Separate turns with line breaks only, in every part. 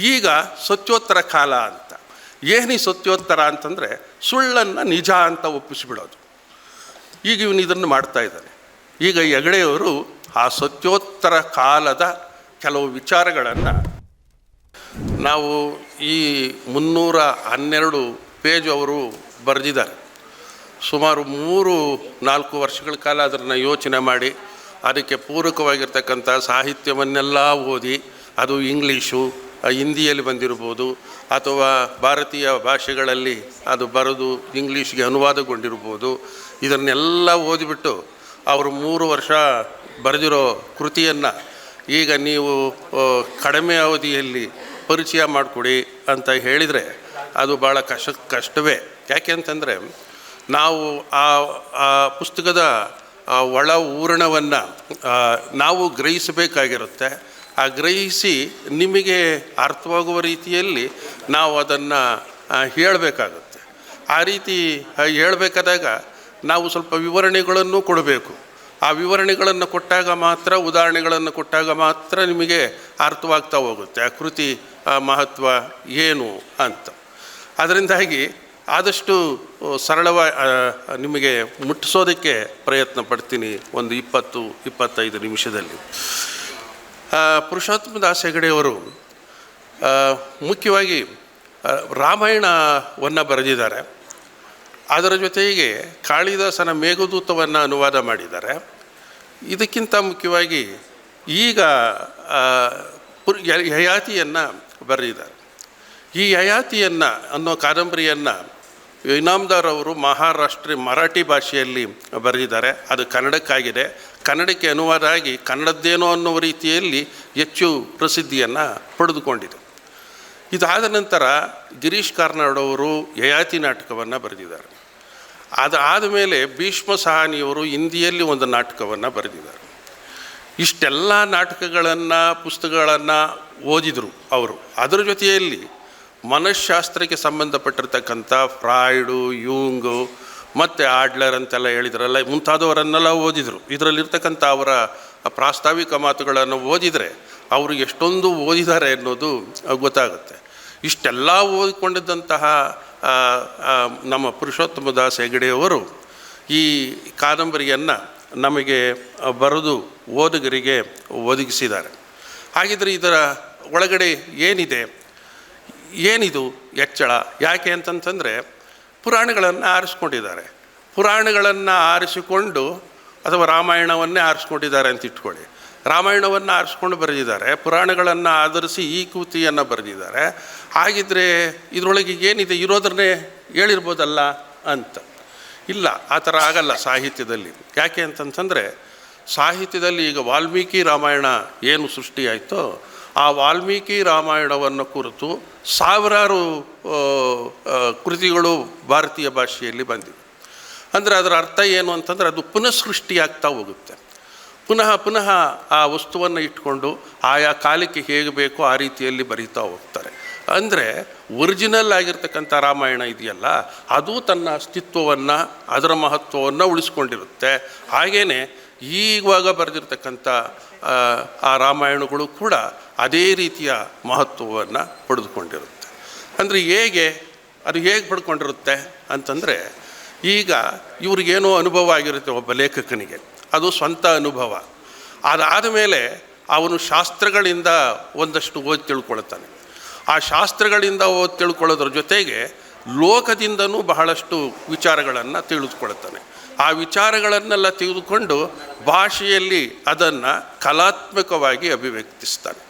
ಈಗ ಸತ್ಯೋತ್ತರ ಕಾಲ ಅಂತ. ಏನಿ ಸತ್ಯೋತ್ತರ ಅಂತಂದರೆ ಸುಳ್ಳನ್ನು ನಿಜ ಅಂತ ಒಪ್ಪಿಸಿಬಿಡೋದು. ಈಗ ಇವನು ಇದನ್ನು ಮಾಡ್ತಾ ಇದ್ದಾನೆ. ಈಗ ಹೆಗಡೆಯವರು ಆ ಸತ್ಯೋತ್ತರ ಕಾಲದ ಕೆಲವು ವಿಚಾರಗಳನ್ನು ನಾವು ಈ ಮುನ್ನೂರ ಹನ್ನೆರಡು ಪೇಜ್ ಅವರು ಬರೆದಿದ್ದಾರೆ. ಸುಮಾರು ಮೂರು, ನಾಲ್ಕು ವರ್ಷಗಳ ಕಾಲ ಅದನ್ನು ಯೋಚನೆ ಮಾಡಿ, ಅದಕ್ಕೆ ಪೂರಕವಾಗಿರ್ತಕ್ಕಂಥ ಸಾಹಿತ್ಯವನ್ನೆಲ್ಲ ಓದಿ, ಅದು ಇಂಗ್ಲೀಷು ಹಿಂದಿಯಲ್ಲಿ ಬಂದಿರ್ಬೋದು ಅಥವಾ ಭಾರತೀಯ ಭಾಷೆಗಳಲ್ಲಿ ಅದು ಬರೆದು ಇಂಗ್ಲೀಷ್ಗೆ ಅನುವಾದಗೊಂಡಿರ್ಬೋದು ಇದನ್ನೆಲ್ಲ ಓದಿಬಿಟ್ಟು ಅವರು ಮೂರು ವರ್ಷ ಬರೆದಿರೋ ಕೃತಿಯನ್ನು ಈಗ ನೀವು ಕಡಿಮೆ ಅವಧಿಯಲ್ಲಿ ಪರಿಚಯ ಮಾಡಿಕೊಡಿ ಅಂತ ಹೇಳಿದರೆ ಅದು ಭಾಳ ಕಷ್ಟ ಕಷ್ಟವೇ. ಯಾಕೆ ಅಂತಂದರೆ ನಾವು ಆ ಆ ಪುಸ್ತಕದ ಒಳ ಊರಣವನ್ನು ನಾವು ಗ್ರಹಿಸಬೇಕಾಗಿರುತ್ತೆ. ಆ ಗ್ರಹಿಸಿ ನಿಮಗೆ ಅರ್ಥವಾಗುವ ರೀತಿಯಲ್ಲಿ ನಾವು ಅದನ್ನು ಹೇಳಬೇಕಾಗುತ್ತೆ. ಆ ರೀತಿ ಹೇಳಬೇಕಾದಾಗ ನಾವು ಸ್ವಲ್ಪ ವಿವರಣೆಗಳನ್ನು ಕೊಡಬೇಕು. ಆ ವಿವರಣೆಗಳನ್ನು ಕೊಟ್ಟಾಗ ಮಾತ್ರ, ಉದಾಹರಣೆಗಳನ್ನು ಕೊಟ್ಟಾಗ ಮಾತ್ರ ನಿಮಗೆ ಅರ್ಥವಾಗ್ತಾ ಹೋಗುತ್ತೆ. ಆ ಕೃತಿ ಮಹತ್ವ ಏನು ಅಂತ. ಅದರಿಂದಾಗಿ ಆದಷ್ಟು ಸರಳವಾಗಿ ನಿಮಗೆ ಮುಟ್ಟಿಸೋದಕ್ಕೆ ಪ್ರಯತ್ನ ಪಡ್ತೀನಿ ಒಂದು ಇಪ್ಪತ್ತು, ಇಪ್ಪತ್ತೈದು ನಿಮಿಷದಲ್ಲಿ. ಪುರುಷೋತ್ತಮ ದಾಸ್ ಹೆಗಡೆಯವರು ಮುಖ್ಯವಾಗಿ ರಾಮಾಯಣವನ್ನು ಬರೆದಿದ್ದಾರೆ. ಅದರ ಜೊತೆಗೆ ಕಾಳಿದಾಸನ ಮೇಘದೂತವನ್ನು ಅನುವಾದ ಮಾಡಿದ್ದಾರೆ. ಇದಕ್ಕಿಂತ ಮುಖ್ಯವಾಗಿ ಈಗ ಯಯಾತಿಯನ್ನು ಬರೆದಿದ್ದಾರೆ. ಈ ಯಯಾತಿಯನ್ನು ಅನ್ನೋ ಕಾದಂಬರಿಯನ್ನು ಇನಾಮ್ದಾರ್ ಅವರು ಮಹಾರಾಷ್ಟ್ರ ಮರಾಠಿ ಭಾಷೆಯಲ್ಲಿ ಬರೆದಿದ್ದಾರೆ. ಅದು ಕನ್ನಡಕ್ಕಾಗಿದೆ. ಕನ್ನಡಕ್ಕೆ ಅನುವಾದ ಆಗಿ ಕನ್ನಡದ್ದೇನೋ ಅನ್ನೋ ರೀತಿಯಲ್ಲಿ ಹೆಚ್ಚು ಪ್ರಸಿದ್ಧಿಯನ್ನು ಪಡೆದುಕೊಂಡಿದೆ. ಇದಾದ ನಂತರ ಗಿರೀಶ್ ಕಾರ್ನಾಡ್ ಅವರು ಯಯಾತಿ ನಾಟಕವನ್ನು ಬರೆದಿದ್ದಾರೆ. ಅದು ಆದಮೇಲೆ ಭೀಷ್ಮ ಸಹಾನಿಯವರು ಹಿಂದಿಯಲ್ಲಿ ಒಂದು ನಾಟಕವನ್ನು ಬರೆದಿದ್ದಾರೆ. ಇಷ್ಟೆಲ್ಲ ನಾಟಕಗಳನ್ನು, ಪುಸ್ತಕಗಳನ್ನು ಓದಿದರು ಅವರು. ಅದರ ಜೊತೆಯಲ್ಲಿ ಮನಃಶಾಸ್ತ್ರಕ್ಕೆ ಸಂಬಂಧಪಟ್ಟಿರ್ತಕ್ಕಂಥ ಫ್ರಾಯ್ಡು, ಯೂಂಗು ಮತ್ತು ಆಡ್ಲರ್ ಅಂತೆಲ್ಲ ಹೇಳಿದ್ರಲ್ಲ, ಮುಂತಾದವರನ್ನೆಲ್ಲ ಓದಿದರು. ಇದರಲ್ಲಿರ್ತಕ್ಕಂಥ ಅವರ ಪ್ರಾಸ್ತಾವಿಕ ಮಾತುಗಳನ್ನು ಓದಿದರೆ ಅವರು ಎಷ್ಟೊಂದು ಓದಿದ್ದಾರೆ ಅನ್ನೋದು ಗೊತ್ತಾಗುತ್ತೆ. ಇಷ್ಟೆಲ್ಲ ಓದಿಕೊಂಡಿದ್ದಂತಹ ನಮ್ಮ ಪುರುಷೋತ್ತಮ ದಾಸ್ ಹೆಗಡೆಯವರು ಈ ಕಾದಂಬರಿಯನ್ನು ನಮಗೆ ಬರೆದು ಓದುಗರಿಗೆ ಒದಗಿಸಿದ್ದಾರೆ. ಹಾಗಿದ್ರೆ ಇದರ ಒಳಗಡೆ ಏನಿದೆ? ಏನಿದು ಹೆಚ್ಚಳ? ಯಾಕೆ ಅಂತಂತಂದರೆ ಪುರಾಣಗಳನ್ನು ಆರಿಸ್ಕೊಂಡಿದ್ದಾರೆ. ಪುರಾಣಗಳನ್ನು ಆರಿಸಿಕೊಂಡು ಅಥವಾ ರಾಮಾಯಣವನ್ನೇ ಆರಿಸ್ಕೊಂಡಿದ್ದಾರೆ ಅಂತ ಇಟ್ಕೊಳ್ಳಿ. ರಾಮಾಯಣವನ್ನು ಆರಿಸ್ಕೊಂಡು ಬರೆದಿದ್ದಾರೆ, ಪುರಾಣಗಳನ್ನು ಆಧರಿಸಿ ಈ ಕೃತಿಯನ್ನು ಬರೆದಿದ್ದಾರೆ. ಹಾಗಿದ್ರೆ ಇದರೊಳಗೆ ಏನಿದೆ? ಇರೋದನ್ನೇ ಹೇಳಿರ್ಬೋದಲ್ಲ ಅಂತ. ಇಲ್ಲ, ಆ ಥರ ಆಗಲ್ಲ ಸಾಹಿತ್ಯದಲ್ಲಿ. ಯಾಕೆ ಅಂತಂತಂದರೆ, ಸಾಹಿತ್ಯದಲ್ಲಿ ಈಗ ವಾಲ್ಮೀಕಿ ರಾಮಾಯಣ ಏನು ಸೃಷ್ಟಿಯಾಯಿತೋ, ಆ ವಾಲ್ಮೀಕಿ ರಾಮಾಯಣವನ್ನು ಕುರಿತು ಸಾವಿರಾರು ಕೃತಿಗಳು ಭಾರತೀಯ ಭಾಷೆಯಲ್ಲಿ ಬಂದಿವೆ. ಅಂದರೆ ಅದರ ಅರ್ಥ ಏನು ಅಂತಂದರೆ ಅದು ಪುನಃ ಸೃಷ್ಟಿಯಾಗ್ತಾ ಹೋಗುತ್ತೆ. ಪುನಃ ಪುನಃ ಆ ವಸ್ತುವನ್ನು ಇಟ್ಕೊಂಡು ಆಯಾ ಕಾಲಕ್ಕೆ ಹೇಗೆ ಬೇಕೋ ಆ ರೀತಿಯಲ್ಲಿ ಬರೀತಾ ಹೋಗ್ತಾರೆ. ಅಂದರೆ ಒರಿಜಿನಲ್ ಆಗಿರ್ತಕ್ಕಂಥ ರಾಮಾಯಣ ಇದೆಯಲ್ಲ, ಅದು ತನ್ನ ಅಸ್ತಿತ್ವವನ್ನು, ಅದರ ಮಹತ್ವವನ್ನು ಉಳಿಸ್ಕೊಂಡಿರುತ್ತೆ. ಹಾಗೆಯೇ ಈವಾಗ ಬರೆದಿರ್ತಕ್ಕಂಥ ಆ ರಾಮಾಯಣಗಳು ಕೂಡ ಅದೇ ರೀತಿಯ ಮಹತ್ವವನ್ನು ಪಡೆದುಕೊಂಡಿರುತ್ತೆ. ಅಂದರೆ ಹೇಗೆ, ಅದು ಹೇಗೆ ಪಡ್ಕೊಂಡಿರುತ್ತೆ ಅಂತಂದರೆ, ಈಗ ಇವ್ರಿಗೇನೋ ಅನುಭವ ಆಗಿರುತ್ತೆ ಒಬ್ಬ ಲೇಖಕನಿಗೆ. ಅದು ಸ್ವಂತ ಅನುಭವ. ಅದಾದ ಮೇಲೆ ಅವನು ಶಾಸ್ತ್ರಗಳಿಂದ ಒಂದಷ್ಟು ಓದಿ ತಿಳ್ಕೊಳ್ತಾನೆ. ಆ ಶಾಸ್ತ್ರಗಳಿಂದ ಓದಿ ತಿಳ್ಕೊಳ್ಳೋದ್ರ ಜೊತೆಗೆ ಲೋಕದಿಂದನೂ ಬಹಳಷ್ಟು ವಿಚಾರಗಳನ್ನು ತಿಳಿದುಕೊಳ್ತಾನೆ. ಆ ವಿಚಾರಗಳನ್ನೆಲ್ಲ ತೆಗೆದುಕೊಂಡು ಭಾಷೆಯಲ್ಲಿ ಅದನ್ನು ಕಲಾತ್ಮಕವಾಗಿ ಅಭಿವ್ಯಕ್ತಿಸ್ತಾನೆ.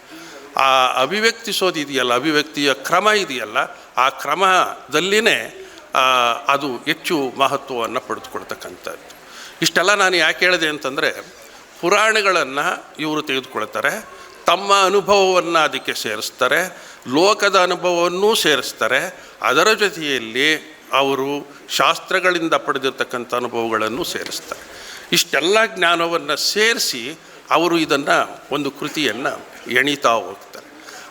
ಆ ಅಭಿವ್ಯಕ್ತಿಸೋದಿದೆಯಲ್ಲ ಅಭಿವ್ಯಕ್ತಿಯ ಕ್ರಮ ಇದೆಯಲ್ಲ, ಆ ಕ್ರಮದಲ್ಲಿನೇ ಅದು ಹೆಚ್ಚು ಮಹತ್ವವನ್ನು ಪಡೆದುಕೊಳ್ತಕ್ಕಂಥದ್ದು. ಇಷ್ಟೆಲ್ಲ ನಾನು ಯಾಕೆ ಹೇಳಿದೆ ಅಂತಂದರೆ, ಪುರಾಣಗಳನ್ನು ಇವರು ತೆಗೆದುಕೊಳ್ತಾರೆ, ತಮ್ಮ ಅನುಭವವನ್ನು ಅದಕ್ಕೆ ಸೇರಿಸ್ತಾರೆ, ಲೋಕದ ಅನುಭವವನ್ನೂ ಸೇರಿಸ್ತಾರೆ, ಅದರ ಜೊತೆಯಲ್ಲಿ ಅವರು ಶಾಸ್ತ್ರಗಳಿಂದ ಪಡೆದಿರ್ತಕ್ಕಂಥ ಅನುಭವಗಳನ್ನು ಸೇರಿಸ್ತಾರೆ. ಇಷ್ಟೆಲ್ಲ ಜ್ಞಾನವನ್ನು ಸೇರಿಸಿ ಅವರು ಇದನ್ನು ಒಂದು ಕೃತಿಯನ್ನು ಎಣಿತಾ ಹೋಗ್ತಾರೆ.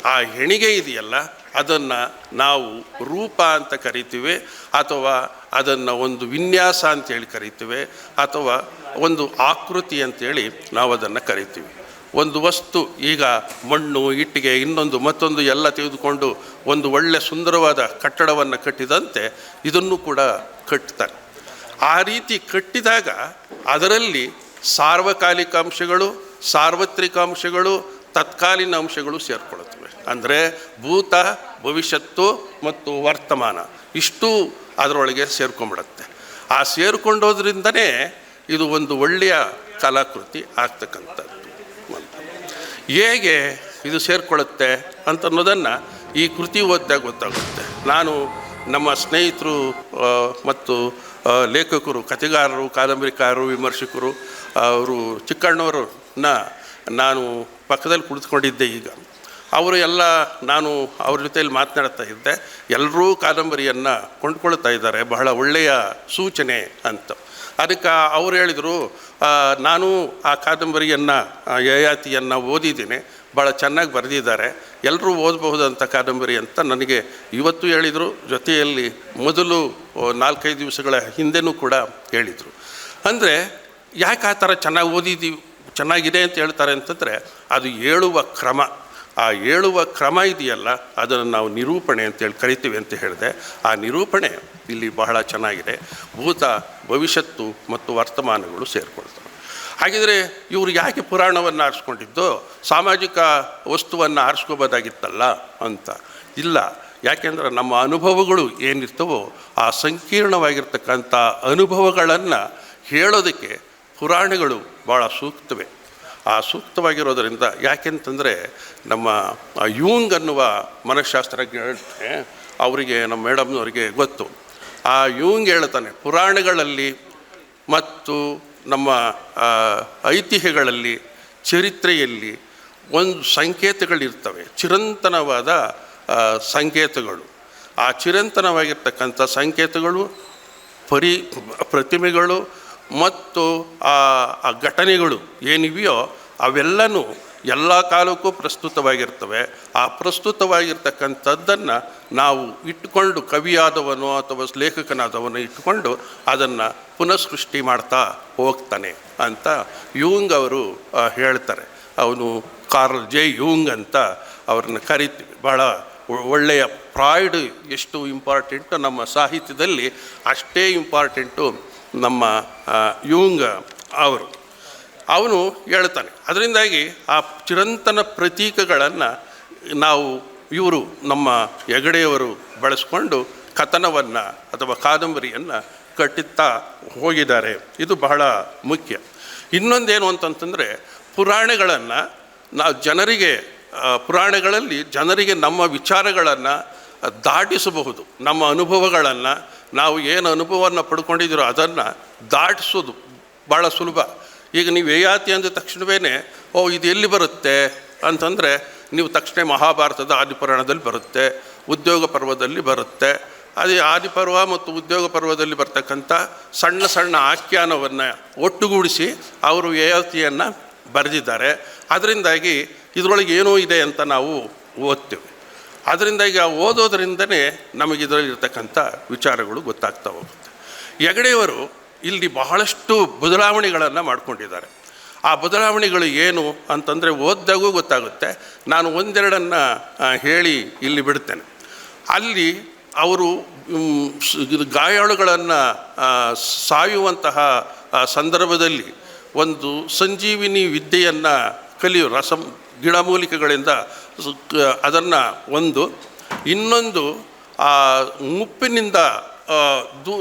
ಆ ಹೆಣಿಗೆ ಇದೆಯಲ್ಲ, ಅದನ್ನು ನಾವು ರೂಪ ಅಂತ ಕರಿತೀವಿ, ಅಥವಾ ಅದನ್ನು ಒಂದು ವಿನ್ಯಾಸ ಅಂತೇಳಿ ಕರಿತೀವಿ, ಅಥವಾ ಒಂದು ಆಕೃತಿ ಅಂತೇಳಿ ನಾವು ಅದನ್ನು ಕರಿತೀವಿ. ಒಂದು ವಸ್ತು, ಈಗ ಮಣ್ಣು, ಇಟ್ಟಿಗೆ, ಇನ್ನೊಂದು, ಮತ್ತೊಂದು ಎಲ್ಲ ತೆಗೆದುಕೊಂಡು ಒಂದು ಒಳ್ಳೆ ಸುಂದರವಾದ ಕಟ್ಟಡವನ್ನು ಕಟ್ಟಿದಂತೆ ಇದನ್ನು ಕೂಡ ಕಟ್ತಾರೆ. ಆ ರೀತಿ ಕಟ್ಟಿದಾಗ ಅದರಲ್ಲಿ ಸಾರ್ವಕಾಲಿಕ ಅಂಶಗಳು, ಸಾರ್ವತ್ರಿಕ ಅಂಶಗಳು, ತತ್ಕಾಲೀನ ಅಂಶಗಳು ಸೇರ್ಕೊಳ್ಳುತ್ತವೆ ಅಂದರೆ ಭೂತ, ಭವಿಷ್ಯತ್ತು ಮತ್ತು ವರ್ತಮಾನ. ಇಷ್ಟು ಅದರೊಳಗೆ ಸೇರ್ಕೊಂಡ್ಬಿಡುತ್ತೆ. ಆ ಸೇರಿಕೊಂಡೋದ್ರಿಂದನೇ ಇದು ಒಂದು ಒಳ್ಳೆಯ ಕಲಾಕೃತಿ ಆಗ್ತಕ್ಕಂಥದ್ದು ಅಂತ. ಹೇಗೆ ಇದು ಸೇರಿಕೊಳ್ಳುತ್ತೆ ಅಂತ ಅನ್ನೋದನ್ನು ಈ ಕೃತಿ ಓದ್ದಾಗ ಗೊತ್ತಾಗುತ್ತೆ. ನಾನು ನಮ್ಮ ಸ್ನೇಹಿತರು ಮತ್ತು ಲೇಖಕರು, ಕಥೆಗಾರರು, ಕಾದಂಬರಿಕಾರರು, ವಿಮರ್ಶಕರು ಅವರು ಚಿಕ್ಕಣ್ಣವರನ್ನ ನಾನು ಪಕ್ಕದಲ್ಲಿ ಕುಳಿತುಕೊಂಡಿದ್ದೆ ಈಗ. ಅವರು ಎಲ್ಲ ನಾನು ಅವ್ರ ಜೊತೆಯಲ್ಲಿ ಮಾತನಾಡ್ತಾ ಇದ್ದೆ. ಎಲ್ಲರೂ ಕಾದಂಬರಿಯನ್ನು ಕೊಂಡ್ಕೊಳ್ತಾ ಇದ್ದಾರೆ. ಬಹಳ ಒಳ್ಳೆಯ ಸೂಚನೆ ಅಂತ. ಅದಕ್ಕೆ ಅವ್ರು ಹೇಳಿದರು ನಾನು ಆ ಕಾದಂಬರಿಯನ್ನು ಯಯಾತಿಯನ್ನು ಓದಿದ್ದೀನಿ. ಭಾಳ ಚೆನ್ನಾಗಿ ಬರೆದಿದ್ದಾರೆ. ಎಲ್ಲರೂ ಓದಬಹುದಂಥ ಕಾದಂಬರಿ ಅಂತ ನನಗೆ ಇವತ್ತು ಹೇಳಿದರು. ಜೊತೆಯಲ್ಲಿ ಮೊದಲು ನಾಲ್ಕೈದು ದಿವಸಗಳ ಹಿಂದೆನೂ ಕೂಡ ಹೇಳಿದರು. ಅಂದರೆ ಯಾಕೆ ಆ ಥರ ಚೆನ್ನಾಗಿ ಓದಿದ್ದೀವಿ ಚೆನ್ನಾಗಿದೆ ಅಂತ ಹೇಳ್ತಾರೆ ಅಂತಂದರೆ ಅದು ಹೇಳುವ ಕ್ರಮ. ಆ ಹೇಳುವ ಕ್ರಮ ಇದೆಯಲ್ಲ, ಅದನ್ನು ನಾವು ನಿರೂಪಣೆ ಅಂತೇಳಿ ಕರಿತೀವಿ ಅಂತ ಹೇಳಿದೆ. ಆ ನಿರೂಪಣೆ ಇಲ್ಲಿ ಬಹಳ ಚೆನ್ನಾಗಿದೆ. ಭೂತ ಭವಿಷ್ಯತ್ತು ಮತ್ತು ವರ್ತಮಾನಗಳು ಸೇರಿಕೊಳ್ತವೆ. ಹಾಗಿದ್ರೆ ಇವರು ಯಾಕೆ ಪುರಾಣವನ್ನು ಆರಿಸ್ಕೊಂಡಿದ್ದು? ಸಾಮಾಜಿಕ ವಸ್ತುವನ್ನು ಆರಿಸ್ಕೋಬೋದಾಗಿತ್ತಲ್ಲ ಅಂತ. ಇಲ್ಲ, ಯಾಕೆಂದ್ರೆ ನಮ್ಮ ಅನುಭವಗಳು ಏನಿರ್ತವೋ ಆ ಸಂಕೀರ್ಣವಾಗಿರ್ತಕ್ಕಂಥ ಅನುಭವಗಳನ್ನು ಹೇಳೋದಕ್ಕೆ ಪುರಾಣಗಳು ಭಾಳ ಸೂಕ್ತವೆ. ಆ ಸೂಕ್ತವಾಗಿರೋದರಿಂದ ಯಾಕೆಂತಂದರೆ ನಮ್ಮ ಯೂಂಗ್ ಅನ್ನುವ ಮನಃಶಾಸ್ತ್ರಜ್ಞ ಅವರಿಗೆ, ನಮ್ಮ ಮೇಡಮ್ನವರಿಗೆ ಗೊತ್ತು. ಆ ಯೂಂಗ್ ಹೇಳ್ತಾನೆ, ಪುರಾಣಗಳಲ್ಲಿ ಮತ್ತು ನಮ್ಮ ಐತಿಹ್ಯಗಳಲ್ಲಿ, ಚರಿತ್ರೆಯಲ್ಲಿ ಒಂದು ಸಂಕೇತಗಳಿರ್ತವೆ, ಚಿರಂತನವಾದ ಸಂಕೇತಗಳು. ಆ ಚಿರಂತನವಾಗಿರ್ತಕ್ಕಂಥ ಸಂಕೇತಗಳು, ಪರಿ, ಪ್ರತಿಮೆಗಳು ಮತ್ತು ಆ ಘಟನೆಗಳು ಏನಿವೆಯೋ ಅವೆಲ್ಲನೂ ಎಲ್ಲ ಕಾಲಕ್ಕೂ ಪ್ರಸ್ತುತವಾಗಿರ್ತವೆ. ಆ ಪ್ರಸ್ತುತವಾಗಿರ್ತಕ್ಕಂಥದ್ದನ್ನು ನಾವು ಇಟ್ಟುಕೊಂಡು ಕವಿಯಾದವನು ಅಥವಾ ಲೇಖಕನಾದವನು ಇಟ್ಟುಕೊಂಡು ಅದನ್ನು ಪುನಃಸೃಷ್ಟಿ ಮಾಡ್ತಾ ಹೋಗ್ತಾನೆ ಅಂತ ಯೂಂಗ್ ಅವರು ಹೇಳ್ತಾರೆ. ಅವನು ಕಾರ್ಲ್ ಜೆ. ಯೂಂಗ್ ಅಂತ ಅವ್ರನ್ನ ಕರಿತೀವಿ. ಭಾಳ ಒಳ್ಳೆಯ ಪ್ರಾಯ್ಡ್ ಎಷ್ಟು ಇಂಪಾರ್ಟೆಂಟು ನಮ್ಮ ಸಾಹಿತ್ಯದಲ್ಲಿ ಅಷ್ಟೇ ಇಂಪಾರ್ಟೆಂಟು ನಮ್ಮ ಯೂಂಗ್ ಅವರು. ಅವನು ಹೇಳ್ತಾನೆ. ಅದರಿಂದಾಗಿ ಆ ಚಿರಂತನ ಪ್ರತೀಕಗಳನ್ನು ನಾವು ಇವರು ನಮ್ಮ ಹೆಗಡೆಯವರು ಬಳಸ್ಕೊಂಡು ಕಥನವನ್ನು ಅಥವಾ ಕಾದಂಬರಿಯನ್ನು ಕಟ್ಟುತ್ತಾ ಹೋಗಿದ್ದಾರೆ. ಇದು ಬಹಳ ಮುಖ್ಯ. ಇನ್ನೊಂದೇನು ಅಂತಂತಂದರೆ ಪುರಾಣಗಳನ್ನು ನಾವು ಜನರಿಗೆ ಪುರಾಣಗಳಲ್ಲಿ ಜನರಿಗೆ ನಮ್ಮ ವಿಚಾರಗಳನ್ನು ದಾಟಿಸಬಹುದು. ನಮ್ಮ ಅನುಭವಗಳನ್ನು ನಾವು ಏನು ಅನುಭವವನ್ನು ಪಡ್ಕೊಂಡಿದ್ದೀರೋ ಅದನ್ನು ದಾಟಿಸೋದು ಭಾಳ ಸುಲಭ. ಈಗ ನೀವು ಯಯಾತಿ ಅಂದ ತಕ್ಷಣವೇ ಓ, ಇದು ಎಲ್ಲಿ ಬರುತ್ತೆ? ಅಂತಂದರೆ, ನೀವು ತಕ್ಷಣ ಮಹಾಭಾರತದ ಆದಿಪುರಾಣದಲ್ಲಿ ಬರುತ್ತೆ, ಉದ್ಯೋಗ ಪರ್ವದಲ್ಲಿ ಬರುತ್ತೆ. ಅದೇ ಆದಿಪರ್ವ ಮತ್ತು ಉದ್ಯೋಗ ಪರ್ವದಲ್ಲಿ ಬರ್ತಕ್ಕಂಥ ಸಣ್ಣ ಸಣ್ಣ ಆಖ್ಯಾನವನ್ನು ಒಟ್ಟುಗೂಡಿಸಿ ಅವರು ಯಯಾತಿಯನ್ನು ಬರೆದಿದ್ದಾರೆ. ಅದರಿಂದಾಗಿ ಇದರೊಳಗೆ ಏನೋ ಇದೆ ಅಂತ ನಾವು ಓದ್ತೇವೆ. ಅದರಿಂದಾಗಿ ಆ ಓದೋದ್ರಿಂದನೇ ನಮಗೆ ಇದರಲ್ಲಿರ್ತಕ್ಕಂಥ ವಿಚಾರಗಳು ಗೊತ್ತಾಗ್ತಾ ಹೋಗುತ್ತೆ. ಹೆಗಡೆಯವರು ಇಲ್ಲಿ ಬಹಳಷ್ಟು ಬದಲಾವಣೆಗಳನ್ನು ಮಾಡಿಕೊಂಡಿದ್ದಾರೆ. ಆ ಬದಲಾವಣೆಗಳು ಏನು ಅಂತಂದರೆ ಓದ್ದಾಗೂ ಗೊತ್ತಾಗುತ್ತೆ. ನಾನು ಒಂದೆರಡನ್ನು ಹೇಳಿ ಇಲ್ಲಿ ಬಿಡ್ತೇನೆ. ಅಲ್ಲಿ ಅವರು ಗಾಯಾಳುಗಳನ್ನು ಸಾಯುವಂತಹ ಸಂದರ್ಭದಲ್ಲಿ ಒಂದು ಸಂಜೀವಿನಿ ವಿದ್ಯೆಯನ್ನು ಕಲಿಯು ರಸ, ಗಿಡಮೂಲಿಕೆಗಳಿಂದ ಅದನ್ನು ಒಂದು, ಇನ್ನೊಂದು, ಆ ಮುಪ್ಪಿನಿಂದ ದೂ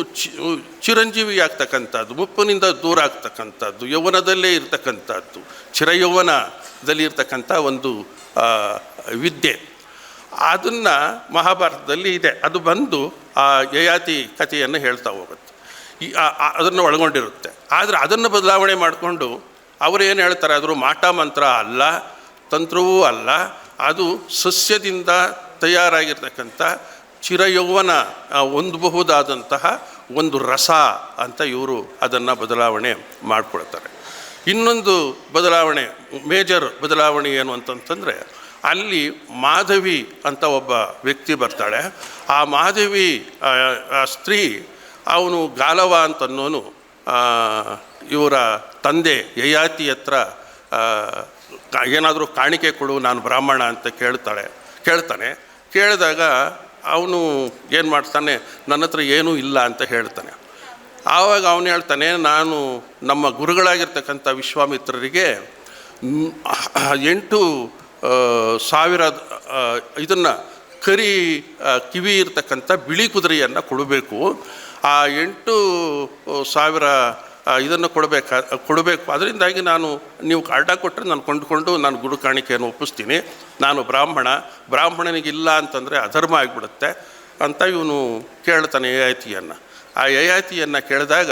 ಚಿರಂಜೀವಿ ಆಗ್ತಕ್ಕಂಥದ್ದು ಮುಪ್ಪಿನಿಂದ ದೂರ ಆಗ್ತಕ್ಕಂಥದ್ದು ಯೌವನದಲ್ಲೇ ಇರ್ತಕ್ಕಂಥದ್ದು, ಚಿರಯೌವನದಲ್ಲಿ ಇರ್ತಕ್ಕಂಥ ಒಂದು ವಿದ್ಯೆ. ಅದನ್ನು ಮಹಾಭಾರತದಲ್ಲಿ ಇದೆ. ಅದು ಬಂದು ಆ ಯಯಾತಿ ಕಥೆಯನ್ನು ಹೇಳ್ತಾ ಹೋಗುತ್ತೆ. ಈ ಅದನ್ನು ಒಳಗೊಂಡಿರುತ್ತೆ. ಆದರೆ ಅದನ್ನು ಬದಲಾವಣೆ ಮಾಡಿಕೊಂಡು ಅವರು ಏನು ಹೇಳ್ತಾರೆ? ಆದರೂ ಮಾಟ ಮಂತ್ರ ಅಲ್ಲ, ತಂತ್ರವೂ ಅಲ್ಲ, ಅದು ಸಸ್ಯದಿಂದ ತಯಾರಾಗಿರ್ತಕ್ಕಂಥ ಚಿರಯೌವನ ಹೊಂದಬಹುದಾದಂತಹ ಒಂದು ರಸ ಅಂತ ಇವರು ಅದನ್ನು ಬದಲಾವಣೆ ಮಾಡಿಕೊಳ್ತಾರೆ. ಇನ್ನೊಂದು ಬದಲಾವಣೆ ಮೇಜರ್ ಬದಲಾವಣೆ ಏನು ಅಂತಂತಂದರೆ ಅಲ್ಲಿ ಮಾಧವಿ ಅಂತ ಒಬ್ಬ ವ್ಯಕ್ತಿ ಬರ್ತಾಳೆ. ಆ ಮಾಧವಿ ಆ, ಸ್ತ್ರೀ ಅವನು ಗಾಲವ ಅಂತನ್ನೋನು ಆ, ಇವರ ತಂದೆ ಯಯಾತಿ ಹತ್ರ ಏನಾದರೂ ಕಾಣಿಕೆ ಕೊಡು ನಾನು ಬ್ರಾಹ್ಮಣ ಅಂತ ಕೇಳ್ತಾಳೆ ಕೇಳ್ತಾನೆ. ಕೇಳಿದಾಗ ಅವನು ಏನು ಮಾಡ್ತಾನೆ, ನನ್ನ ಹತ್ರ ಏನೂ ಇಲ್ಲ ಅಂತ ಹೇಳ್ತಾನೆ. ಆವಾಗ ಅವನು ಹೇಳ್ತಾನೆ, ನಾನು ನಮ್ಮ ಗುರುಗಳಾಗಿರ್ತಕ್ಕಂಥ ವಿಶ್ವಾಮಿತ್ರರಿಗೆ ಎಂಟು ಸಾವಿರ ಇದನ್ನು ಕರಿ ಕಿವಿ ಇರ್ತಕ್ಕಂಥ ಬಿಳಿ ಕುದುರೆಯನ್ನು ಕೊಡಬೇಕು. ಆ ಎಂಟು ಸಾವಿರ ಇದನ್ನು ಕೊಡಬೇಕಾ, ಕೊಡಬೇಕು. ಅದರಿಂದಾಗಿ ನಾನು, ನೀವು ಅಡ್ಡ ಕೊಟ್ಟರೆ ನಾನು ಕೊಂಡುಕೊಂಡು ನಾನು ಗುರು ಕಾಣಿಕೆಯನ್ನು ಒಪ್ಪಿಸ್ತೀನಿ. ನಾನು ಬ್ರಾಹ್ಮಣ. ಬ್ರಾಹ್ಮಣನಿಗೆ ಇಲ್ಲ ಅಂತಂದರೆ ಅಧರ್ಮ ಆಗಿಬಿಡುತ್ತೆ ಅಂತ ಇವನು ಕೇಳ್ತಾನೆ ಯಯಾತಿಯನ್ನು ಆ ಯಯಾತಿಯನ್ನು ಕೇಳಿದಾಗ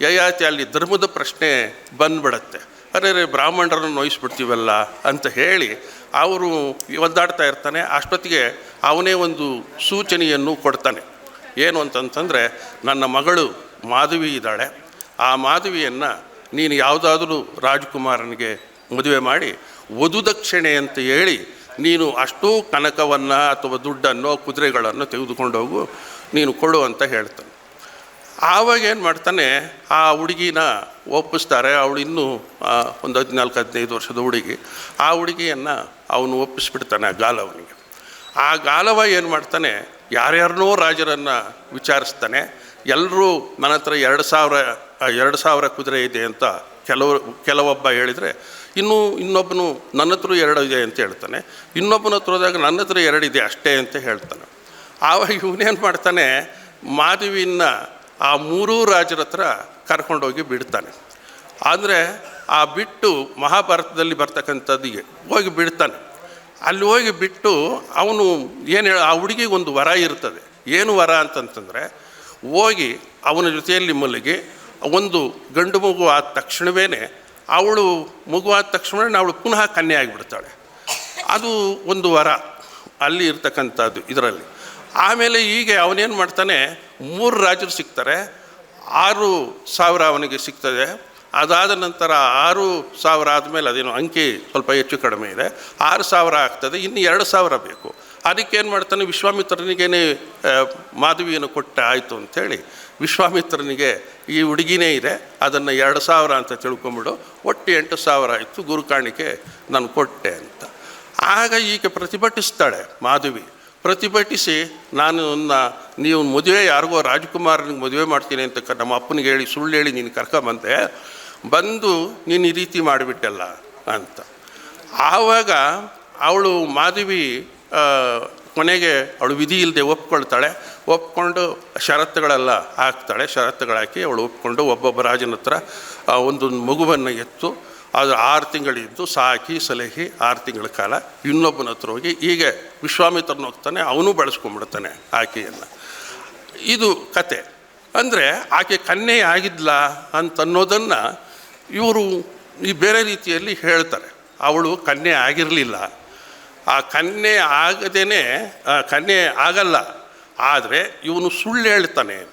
ಯಯಾತಿ ಅಲ್ಲಿ ಧರ್ಮದ ಪ್ರಶ್ನೆ ಬಂದ್ಬಿಡತ್ತೆ. ಅರೆ ರೇ ಬ್ರಾಹ್ಮಣರನ್ನು ನೋಯಿಸ್ಬಿಡ್ತೀವಲ್ಲ ಅಂತ ಹೇಳಿ ಅವರು ಒದ್ದಾಡ್ತಾ ಇರ್ತಾನೆ. ಅಷ್ಟೊತ್ತಿಗೆ ಅವನೇ ಒಂದು ಸೂಚನೆಯನ್ನು ಕೊಡ್ತಾನೆ. ಏನು ಅಂತಂತಂದರೆ, ನನ್ನ ಮಗಳು ಮಾಧವಿ ಇದ್ದಾಳೆ. ಆ ಮಾಧವಿಯನ್ನು ನೀನು ಯಾವುದಾದರೂ ರಾಜಕುಮಾರನಿಗೆ ಮದುವೆ ಮಾಡಿ ವಧುದಕ್ಷಿಣೆ ಅಂತ ಹೇಳಿ ನೀನು ಅಷ್ಟೂ ಕನಕವನ್ನು ಅಥವಾ ದುಡ್ಡನ್ನು ಕುದುರೆಗಳನ್ನು ತೆಗೆದುಕೊಂಡು ಹೋಗು ನೀನು ಕೊಡು ಅಂತ ಹೇಳ್ತಾನೆ. ಆವಾಗ ಏನು ಮಾಡ್ತಾನೆ, ಆ ಹುಡುಗಿನ ಒಪ್ಪಿಸ್ತಾರೆ. ಅವಳು ಇನ್ನೂ ಒಂದು ಹದಿನಾಲ್ಕು, ಹದಿನೈದು ವರ್ಷದ ಹುಡುಗಿ. ಆ ಹುಡುಗಿಯನ್ನು ಅವನು ಒಪ್ಪಿಸ್ಬಿಡ್ತಾನೆ ಆ ಗಾಲವನಿಗೆ ಆ ಗಾಲವ ಏನು ಮಾಡ್ತಾನೆ, ಯಾರ್ಯಾರನೋ ರಾಜರನ್ನು ವಿಚಾರಿಸ್ತಾನೆ. ಎಲ್ಲರೂ ನನ್ನ ಹತ್ರ ಎರಡು ಸಾವಿರ ಎರಡು ಸಾವಿರ ಕುದುರೆ ಇದೆ ಅಂತ ಕೆಲವರು, ಕೆಲವೊಬ್ಬ ಹೇಳಿದರೆ, ಇನ್ನೂ ಇನ್ನೊಬ್ಬನು ನನ್ನ ಹತ್ರ ಎರಡು ಇದೆ ಅಂತ ಹೇಳ್ತಾನೆ. ಇನ್ನೊಬ್ಬನ ಹತ್ರ ಹೋದಾಗ ನನ್ನ ಹತ್ರ ಎರಡಿದೆ ಅಷ್ಟೇ ಅಂತ ಹೇಳ್ತಾನೆ. ಆವಾಗ ಇವನೇನು ಮಾಡ್ತಾನೆ ಮಾಧವಿನ ಆ ಮೂರೂ ರಾಜರ ಹತ್ರ ಕರ್ಕೊಂಡೋಗಿ ಬಿಡ್ತಾನೆ. ಆದರೆ ಆ ಬಿಟ್ಟು ಮಹಾಭಾರತದಲ್ಲಿ ಬರ್ತಕ್ಕಂಥದ್ದಿಗೆ ಹೋಗಿ ಬಿಡ್ತಾನೆ. ಅಲ್ಲಿ ಹೋಗಿ ಬಿಟ್ಟು ಅವನು ಏನು ಹೇಳ, ಆ ಹುಡುಗಿಗೆ ಒಂದು ವರ ಇರ್ತದೆ. ಏನು ವರ ಅಂತಂತಂದರೆ, ಹೋಗಿ ಅವನ ಜೊತೆಯಲ್ಲಿ ಮಲಗಿ ಒಂದು ಗಂಡು ಮಗು ಆದ ತಕ್ಷಣವೇ ಅವಳು ಮಗು ಆದ ತಕ್ಷಣ ಅವಳು ಪುನಃ ಕನ್ಯೆ ಆಗಿಬಿಡ್ತಾಳೆ. ಅದು ಒಂದು ವರ ಅಲ್ಲಿ ಇರ್ತಕ್ಕಂಥದ್ದು ಇದರಲ್ಲಿ. ಆಮೇಲೆ ಹೀಗೆ ಅವನೇನು ಮಾಡ್ತಾನೆ, ಮೂರು ರಾಜರು ಸಿಗ್ತಾರೆ, ಆರು ಸಾವಿರ ಅವನಿಗೆ ಸಿಗ್ತದೆ. ಅದಾದ ನಂತರ ಆರು ಸಾವಿರ ಆದಮೇಲೆ ಅದೇನು ಅಂಕಿ ಸ್ವಲ್ಪ ಹೆಚ್ಚು ಕಡಿಮೆ ಇದೆ. ಆರು ಸಾವಿರ ಆಗ್ತದೆ, ಇನ್ನು ಎರಡು ಸಾವಿರ ಬೇಕು. ಅದಕ್ಕೇನು ಮಾಡ್ತಾನೆ, ವಿಶ್ವಾಮಿತ್ರನಿಗೇನೆ ಮಾಧವಿಯನ್ನು ಕೊಟ್ಟ ಆಯಿತು ಅಂಥೇಳಿ ವಿಶ್ವಾಮಿತ್ರನಿಗೆ ಈ ಹುಡುಗಿನೇ ಇದೆ, ಅದನ್ನು ಎರಡು ಸಾವಿರ ಅಂತ ತಿಳ್ಕೊಂಬಿಡು. ಒಟ್ಟು ಎಂಟು ಸಾವಿರ ಆಯಿತು ಗುರು ಕಾಣಿಕೆ ನಾನು ಕೊಟ್ಟೆ ಅಂತ. ಆಗ ಈಗ ಪ್ರತಿಭಟಿಸ್ತಾಳೆ ಮಾಧವಿ. ಪ್ರತಿಭಟಿಸಿ, ನಾನು ನನ್ನ, ನೀವು ಮದುವೆ ಯಾರಿಗೋ ರಾಜಕುಮಾರನಿಗೆ ಮದುವೆ ಮಾಡ್ತೀನಿ ಅಂತ ನಮ್ಮ ಅಪ್ಪನಿಗೆ ಹೇಳಿ, ಸುಳ್ಳು ಹೇಳಿ ನೀನು ಕರ್ಕೊಂಬಂದೆ. ಬಂದು ನೀನು ಈ ರೀತಿ ಮಾಡಿಬಿಟ್ಟಲ್ಲ ಅಂತ. ಆವಾಗ ಅವಳು ಮಾಧವಿ ಕೊನೆಗೆ ಅವಳು ವಿಧಿ ಇಲ್ಲದೆ ಒಪ್ಕೊಳ್ತಾಳೆ. ಒಪ್ಕೊಂಡು ಷರತ್ತುಗಳೆಲ್ಲ ಹಾಕ್ತಾಳೆ. ಷರತ್ತುಗಳಾಕಿ ಅವಳು ಒಪ್ಕೊಂಡು ಒಬ್ಬೊಬ್ಬ ರಾಜನ ಹತ್ರ ಒಂದೊಂದು ಒಂದು ಮಗುವನ್ನು ಎತ್ತು. ಅದು ಆರು ತಿಂಗಳಿದ್ದು ಸಾಕಿ, ಸಲಹಿ, ಆರು ತಿಂಗಳ ಕಾಲ ಇನ್ನೊಬ್ಬನ ಹತ್ರ ಹೋಗಿ ಹೀಗೆ ವಿಶ್ವಾಮಿತ್ರನ ಹೋಗ್ತಾನೆ, ಅವನು ಬಳಸ್ಕೊಂಡ್ಬಿಡ್ತಾನೆ ಆಕೆಯನ್ನು. ಇದು ಕತೆ. ಅಂದರೆ ಆಕೆ ಕನ್ಯೆ ಆಗಿದ್ಲ ಅಂತನ್ನೋದನ್ನು ಇವರು ಈ ಬೇರೆ ರೀತಿಯಲ್ಲಿ ಹೇಳ್ತಾರೆ. ಅವಳು ಕನ್ಯೆ ಆಗಿರಲಿಲ್ಲ. ಆ ಕನ್ಯೆ ಆಗದೇನೆ ಆ, ಕನ್ಯೆ ಆಗಲ್ಲ. ಆದರೆ ಇವನು ಸುಳ್ಳು ಹೇಳ್ತಾನೆ.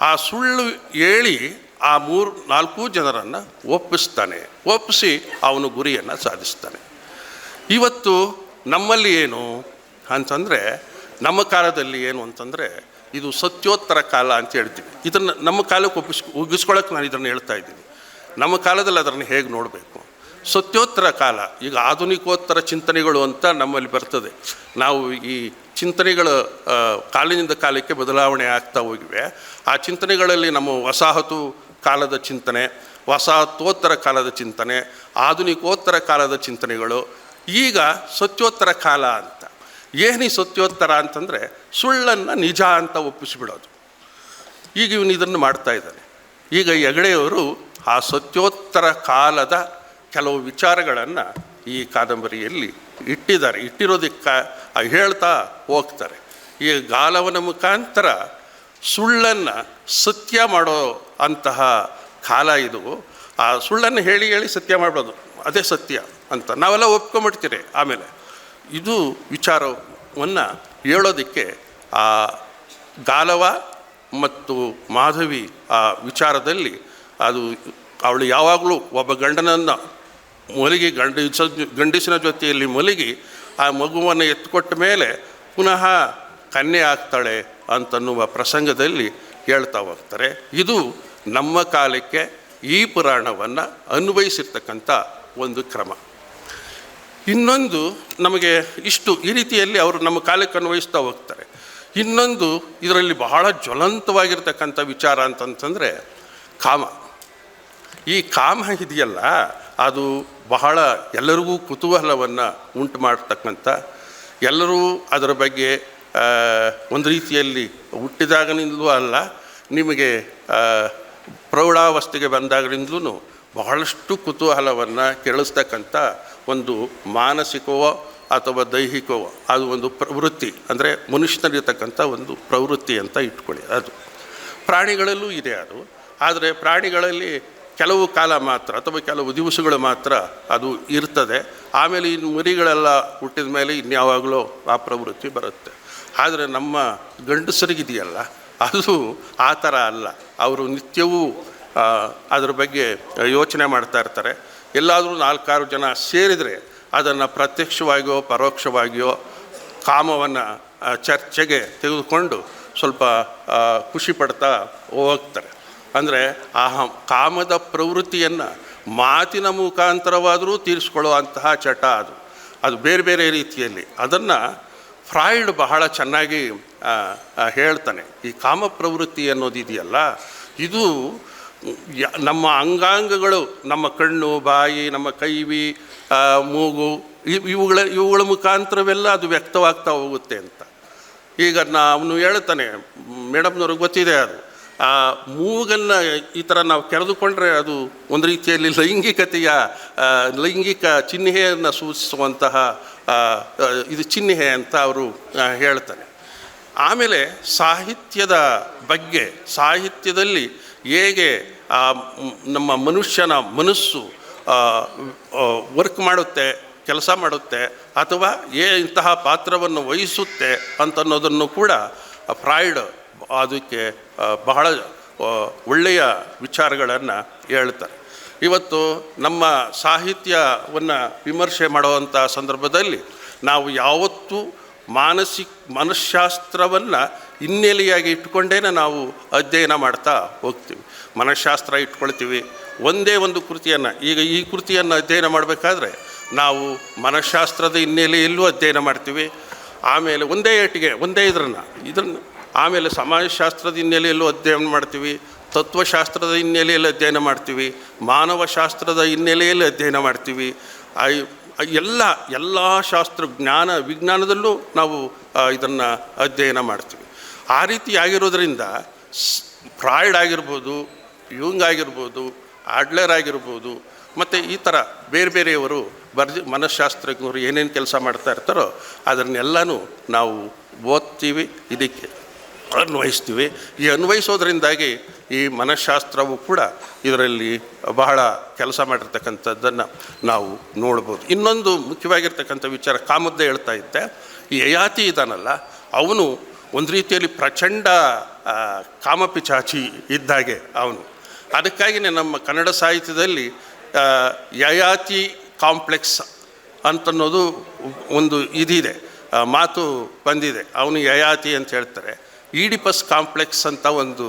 ಆ ಸುಳ್ಳು ಹೇಳಿ ಆ ಮೂರು ನಾಲ್ಕು ಜನರನ್ನು ಒಪ್ಪಿಸ್ತಾನೆ. ಒಪ್ಪಿಸಿ ಅವನು ಗುರಿಯನ್ನು ಸಾಧಿಸ್ತಾನೆ. ಇವತ್ತು ನಮ್ಮಲ್ಲಿ ಏನು ಅಂತಂದರೆ ನಮ್ಮ ಕಾಲದಲ್ಲಿ ಏನು ಅಂತಂದರೆ ಇದು ಸತ್ಯೋತ್ತರ ಕಾಲ ಅಂತ ಹೇಳ್ತೀವಿ. ಇದನ್ನು ನಮ್ಮ ಕಾಲಕ್ಕೆ ಒಪ್ಪಿಸ್ ಒಗ್ಗಿಸ್ಕೊಳ್ಳೋಕೆ ನಾನು ಇದನ್ನು ಹೇಳ್ತಾ ಇದ್ದೀನಿ. ನಮ್ಮ ಕಾಲದಲ್ಲಿ ಅದನ್ನು ಹೇಗೆ ನೋಡಬೇಕು? ಸತ್ಯೋತ್ತರ ಕಾಲ, ಈಗ ಆಧುನಿಕೋತ್ತರ ಚಿಂತನೆಗಳು ಅಂತ ನಮ್ಮಲ್ಲಿ ಬರ್ತದೆ. ನಾವು ಈ ಚಿಂತನೆಗಳು ಕಾಲದಿಂದ ಕಾಲಕ್ಕೆ ಬದಲಾವಣೆ ಆಗ್ತಾ ಹೋಗಿವೆ. ಆ ಚಿಂತನೆಗಳಲ್ಲಿ ನಮ್ಮ ವಸಾಹತು ಕಾಲದ ಚಿಂತನೆ, ವಸಾಹತೋತ್ತರ ಕಾಲದ ಚಿಂತನೆ, ಆಧುನಿಕೋತ್ತರ ಕಾಲದ ಚಿಂತನೆಗಳು, ಈಗ ಸತ್ಯೋತ್ತರ ಕಾಲ ಅಂತ. ಏನೇ ಸತ್ಯೋತ್ತರ ಅಂತಂದರೆ ಸುಳ್ಳನ್ನು ನಿಜ ಅಂತ ಒಪ್ಪಿಸಿಬಿಡೋದು. ಈಗ ಇವನು ಇದನ್ನು ಮಾಡ್ತಾ ಇದ್ದಾನೆ. ಈಗ ಹೆಗಡೆಯವರು ಆ ಸತ್ಯೋತ್ತರ ಕಾಲದ ಕೆಲವು ವಿಚಾರಗಳನ್ನು ಈ ಕಾದಂಬರಿಯಲ್ಲಿ ಇಟ್ಟಿದ್ದಾರೆ. ಇಟ್ಟಿರೋದಕ್ಕೆ ಹೇಳ್ತಾ ಹೋಗ್ತಾರೆ. ಈ ಗಾಲವನ ಮುಖಾಂತರ ಸುಳ್ಳನ್ನು ಸತ್ಯ ಮಾಡೋ ಅಂತಹ ಕಾಲ ಇದು. ಆ ಸುಳ್ಳನ್ನು ಹೇಳಿ ಹೇಳಿ ಸತ್ಯ ಮಾಡೋದು ಅದೇ ಸತ್ಯ ಅಂತ ನಾವೆಲ್ಲ ಒಪ್ಕೊಂಬಿಡ್ತೀರಿ ಆಮೇಲೆ. ಇದು ವಿಚಾರವನ್ನು ಹೇಳೋದಕ್ಕೆ ಆ ಗಾಲವ ಮತ್ತು ಮಾಧವಿ ಆ ವಿಚಾರದಲ್ಲಿ ಅದು ಅವಳು ಯಾವಾಗಲೂ ಒಬ್ಬ ಗಂಡನನ್ನು ಮಲಗಿ ಗಂಡಿಸ ಗಂಡಸಿನ ಜೊತೆಯಲ್ಲಿ ಮಲಗಿ ಆ ಮಗುವನ್ನು ಎತ್ತುಕೊಟ್ಟ ಮೇಲೆ ಪುನಃ ಕನ್ಯೆ ಆಗ್ತಾಳೆ ಅಂತನ್ನುವ ಪ್ರಸಂಗದಲ್ಲಿ ಹೇಳ್ತಾ ಹೋಗ್ತಾರೆ. ಇದು ನಮ್ಮ ಕಾಲಕ್ಕೆ ಈ ಪುರಾಣವನ್ನು ಅನ್ವಯಿಸಿರ್ತಕ್ಕಂಥ ಒಂದು ಕ್ರಮ. ಇನ್ನೊಂದು ನಮಗೆ ಇಷ್ಟು ಈ ರೀತಿಯಲ್ಲಿ ಅವರು ನಮ್ಮ ಕಾಲಕ್ಕೆ ಅನ್ವಯಿಸ್ತಾ ಹೋಗ್ತಾರೆ. ಇನ್ನೊಂದು ಇದರಲ್ಲಿ ಬಹಳ ಜ್ವಲಂತವಾಗಿರ್ತಕ್ಕಂಥ ವಿಚಾರ ಅಂತಂತಂದರೆ ಕಾಮ. ಈ ಕಾಮ ಇದೆಯಲ್ಲ, ಅದು ಬಹಳ ಎಲ್ಲರಿಗೂ ಕುತೂಹಲವನ್ನು ಉಂಟು ಮಾಡತಕ್ಕಂಥ ಎಲ್ಲರೂ ಅದರ ಬಗ್ಗೆ ಒಂದು ರೀತಿಯಲ್ಲಿ ಹುಟ್ಟಿದಾಗನಿಂದಲೂ ಅಲ್ಲ, ನಿಮಗೆ ಪ್ರೌಢಾವಸ್ಥೆಗೆ ಬಂದಾಗಲಿಂದಲೂ ಬಹಳಷ್ಟು ಕುತೂಹಲವನ್ನು ಕೆಳಿಸ್ತಕ್ಕಂಥ ಒಂದು ಮಾನಸಿಕವೋ ಅಥವಾ ದೈಹಿಕವೋ, ಅದು ಒಂದು ಪ್ರವೃತ್ತಿ, ಅಂದರೆ ಮನುಷ್ಯನಲ್ಲಿರ್ತಕ್ಕಂಥ ಒಂದು ಪ್ರವೃತ್ತಿ ಅಂತ ಇಟ್ಕೊಳ್ಳಿ ಅದು. ಪ್ರಾಣಿಗಳಲ್ಲೂ ಇದೆ ಅದು, ಆದರೆ ಪ್ರಾಣಿಗಳಲ್ಲಿ ಕೆಲವು ಕಾಲ ಮಾತ್ರ ಅಥವಾ ಕೆಲವು ದಿವಸಗಳು ಮಾತ್ರ ಅದು ಇರ್ತದೆ. ಆಮೇಲೆ ಇನ್ನು ಮರಿಗಳೆಲ್ಲ ಹುಟ್ಟಿದ ಮೇಲೆ ಇನ್ಯಾವಾಗಲೂ ಆ ಪ್ರವೃತ್ತಿ ಬರುತ್ತೆ. ಆದರೆ ನಮ್ಮ ಗಂಡಸರಿಗಿದೆಯಲ್ಲ, ಅದು ಆ ಥರ ಅಲ್ಲ. ಅವರು ನಿತ್ಯವೂ ಅದರ ಬಗ್ಗೆ ಯೋಚನೆ ಮಾಡ್ತಾ ಇರ್ತಾರೆ. ಎಲ್ಲಾದರೂ ನಾಲ್ಕಾರು ಜನ ಸೇರಿದರೆ ಅದನ್ನು ಪ್ರತ್ಯಕ್ಷವಾಗಿಯೋ, ಪರೋಕ್ಷವಾಗಿಯೋ ಕಾಮವನ್ನು ಚರ್ಚೆಗೆ ತೆಗೆದುಕೊಂಡು ಸ್ವಲ್ಪ ಖುಷಿ ಪಡ್ತಾ ಹೋಗ್ತಾರೆ. ಅಂದರೆ ಆ ಕಾಮದ ಪ್ರವೃತ್ತಿಯನ್ನು ಮಾತಿನ ಮುಖಾಂತರವಾದರೂ ತೀರಿಸ್ಕೊಳ್ಳೋ ಅಂತಹ ಚಟ ಅದು. ಅದು ಬೇರೆ ಬೇರೆ ರೀತಿಯಲ್ಲಿ. ಅದನ್ನು ಫ್ರಾಯ್ಡ್ ಬಹಳ ಚೆನ್ನಾಗಿ ಹೇಳ್ತಾನೆ. ಈ ಕಾಮ ಪ್ರವೃತ್ತಿ ಅನ್ನೋದಿದೆಯಲ್ಲ ಇದು ಯ- ನಮ್ಮ ಅಂಗಾಂಗಗಳು, ನಮ್ಮ ಕಣ್ಣು, ಬಾಯಿ, ನಮ್ಮ ಕೈವಿ ಮೂಗು ಇವ್- ಇವುಗಳ ಇವುಗಳ ಮುಖಾಂತರವೆಲ್ಲ ಅದು ವ್ಯಕ್ತವಾಗ್ತಾ ಹೋಗುತ್ತೆ ಅಂತ. ಈಗ ಅವನು ಹೇಳ್ತಾನೆ, ಮೇಡಮ್ನವ್ರಿಗೆ ಗೊತ್ತಿದೆ ಅದು. ಆ ಮೂಗನ್ನು ಈ ಥರ ನಾವು ಕೆರೆದುಕೊಂಡ್ರೆ ಅದು ಒಂದು ರೀತಿಯಲ್ಲಿ ಲೈಂಗಿಕತೆಯ ಲೈಂಗಿಕ ಚಿಹ್ನೆಯನ್ನು ಸೂಚಿಸುವಂತಹ ಇದು ಚಿಹ್ನೆ ಅಂತ ಅವರು ಹೇಳ್ತಾರೆ. ಆಮೇಲೆ ಸಾಹಿತ್ಯದ ಬಗ್ಗೆ, ಸಾಹಿತ್ಯದಲ್ಲಿ ಹೇಗೆ ನಮ್ಮ ಮನುಷ್ಯನ ಮನಸ್ಸು ವರ್ಕ್ ಮಾಡುತ್ತೆ, ಕೆಲಸ ಮಾಡುತ್ತೆ, ಅಥವಾ ಏ ಇಂತಹ ಪಾತ್ರವನ್ನು ವಹಿಸುತ್ತೆ ಅಂತನ್ನೋದನ್ನು ಕೂಡ ಫ್ರಾಯ್ಡ್ ಅದಕ್ಕೆ ಬಹಳ ಒಳ್ಳೆಯ ವಿಚಾರಗಳನ್ನು ಹೇಳ್ತಾರೆ. ಇವತ್ತು ನಮ್ಮ ಸಾಹಿತ್ಯವನ್ನು ವಿಮರ್ಶೆ ಮಾಡುವಂಥ ಸಂದರ್ಭದಲ್ಲಿ ನಾವು ಯಾವತ್ತೂ ಮಾನಸಿಕ ಮನಃಶಾಸ್ತ್ರವನ್ನು ಹಿನ್ನೆಲೆಯಾಗಿ ಇಟ್ಕೊಂಡೇನೆ ನಾವು ಅಧ್ಯಯನ ಮಾಡ್ತಾ ಹೋಗ್ತೀವಿ. ಮನಃಶಾಸ್ತ್ರ ಇಟ್ಕೊಳ್ತೀವಿ. ಒಂದೇ ಒಂದು ಕೃತಿಯನ್ನು, ಈಗ ಈ ಕೃತಿಯನ್ನು ಅಧ್ಯಯನ ಮಾಡಬೇಕಾದ್ರೆ ನಾವು ಮನಃಶಾಸ್ತ್ರದ ಹಿನ್ನೆಲೆಯಲ್ಲೂ ಅಧ್ಯಯನ ಮಾಡ್ತೀವಿ. ಆಮೇಲೆ ಒಂದೇ ಏಟಿಗೆ, ಒಂದೇ ಇದ್ರನ್ನು ಇದನ್ನು ಆಮೇಲೆ ಸಮಾಜಶಾಸ್ತ್ರದ ಹಿನ್ನೆಲೆಯಲ್ಲೂ ಅಧ್ಯಯನ ಮಾಡ್ತೀವಿ, ತತ್ವಶಾಸ್ತ್ರದ ಹಿನ್ನೆಲೆಯಲ್ಲಿ ಅಧ್ಯಯನ ಮಾಡ್ತೀವಿ, ಮಾನವಶಾಸ್ತ್ರದ ಹಿನ್ನೆಲೆಯಲ್ಲಿ ಅಧ್ಯಯನ ಮಾಡ್ತೀವಿ. ಎಲ್ಲ ಎಲ್ಲ ಶಾಸ್ತ್ರ ಜ್ಞಾನ ವಿಜ್ಞಾನದಲ್ಲೂ ನಾವು ಇದನ್ನು ಅಧ್ಯಯನ ಮಾಡ್ತೀವಿ. ಆ ರೀತಿ ಆಗಿರೋದರಿಂದ ಫ್ರಾಯ್ಡ್ ಆಗಿರ್ಬೋದು, ಯೂಂಗ್ ಆಗಿರ್ಬೋದು, ಆಡ್ಲರ್ ಆಗಿರ್ಬೋದು, ಮತ್ತು ಈ ಥರ ಬೇರೆ ಬೇರೆಯವರು ಬರ್ಜಿ ಮನಃಶಾಸ್ತ್ರಜ್ಞರು ಏನೇನು ಕೆಲಸ ಮಾಡ್ತಾ ಇರ್ತಾರೋ ಅದನ್ನೆಲ್ಲನೂ ನಾವು ಓದ್ತೀವಿ ಇದಕ್ಕೆ. ಅನ್ವಯಿಸ್ತೀವಿ. ಈ ಅನ್ವಯಿಸೋದ್ರಿಂದಾಗಿ ಈ ಮನಃಶಾಸ್ತ್ರವು ಕೂಡ ಇದರಲ್ಲಿ ಬಹಳ ಕೆಲಸ ಮಾಡಿರ್ತಕ್ಕಂಥದ್ದನ್ನು ನಾವು ನೋಡ್ಬೋದು. ಇನ್ನೊಂದು ಮುಖ್ಯವಾಗಿರ್ತಕ್ಕಂಥ ವಿಚಾರ ಕಾಮದ್ದೇ ಹೇಳ್ತಾ ಇದ್ದೆ. ಈ ಯಯಾತಿ ಇದ್ದಾನಲ್ಲ ಅವನು ಒಂದು ರೀತಿಯಲ್ಲಿ ಪ್ರಚಂಡ ಕಾಮಪಿಚಾಚಿ ಇದ್ದಾಗೆ ಅವನು. ಅದಕ್ಕಾಗಿಯೇ ನಮ್ಮ ಕನ್ನಡ ಸಾಹಿತ್ಯದಲ್ಲಿ ಯಯಾತಿ ಕಾಂಪ್ಲೆಕ್ಸ್ ಅಂತನ್ನೋದು ಒಂದು ಇದಿದೆ. ಮಾತು ಬಂದಿದೆ. ಅವನು ಯಯಾತಿ ಅಂತ ಹೇಳ್ತಾರೆ. ಈಡಿಪಸ್ ಕಾಂಪ್ಲೆಕ್ಸ್ ಅಂತ ಒಂದು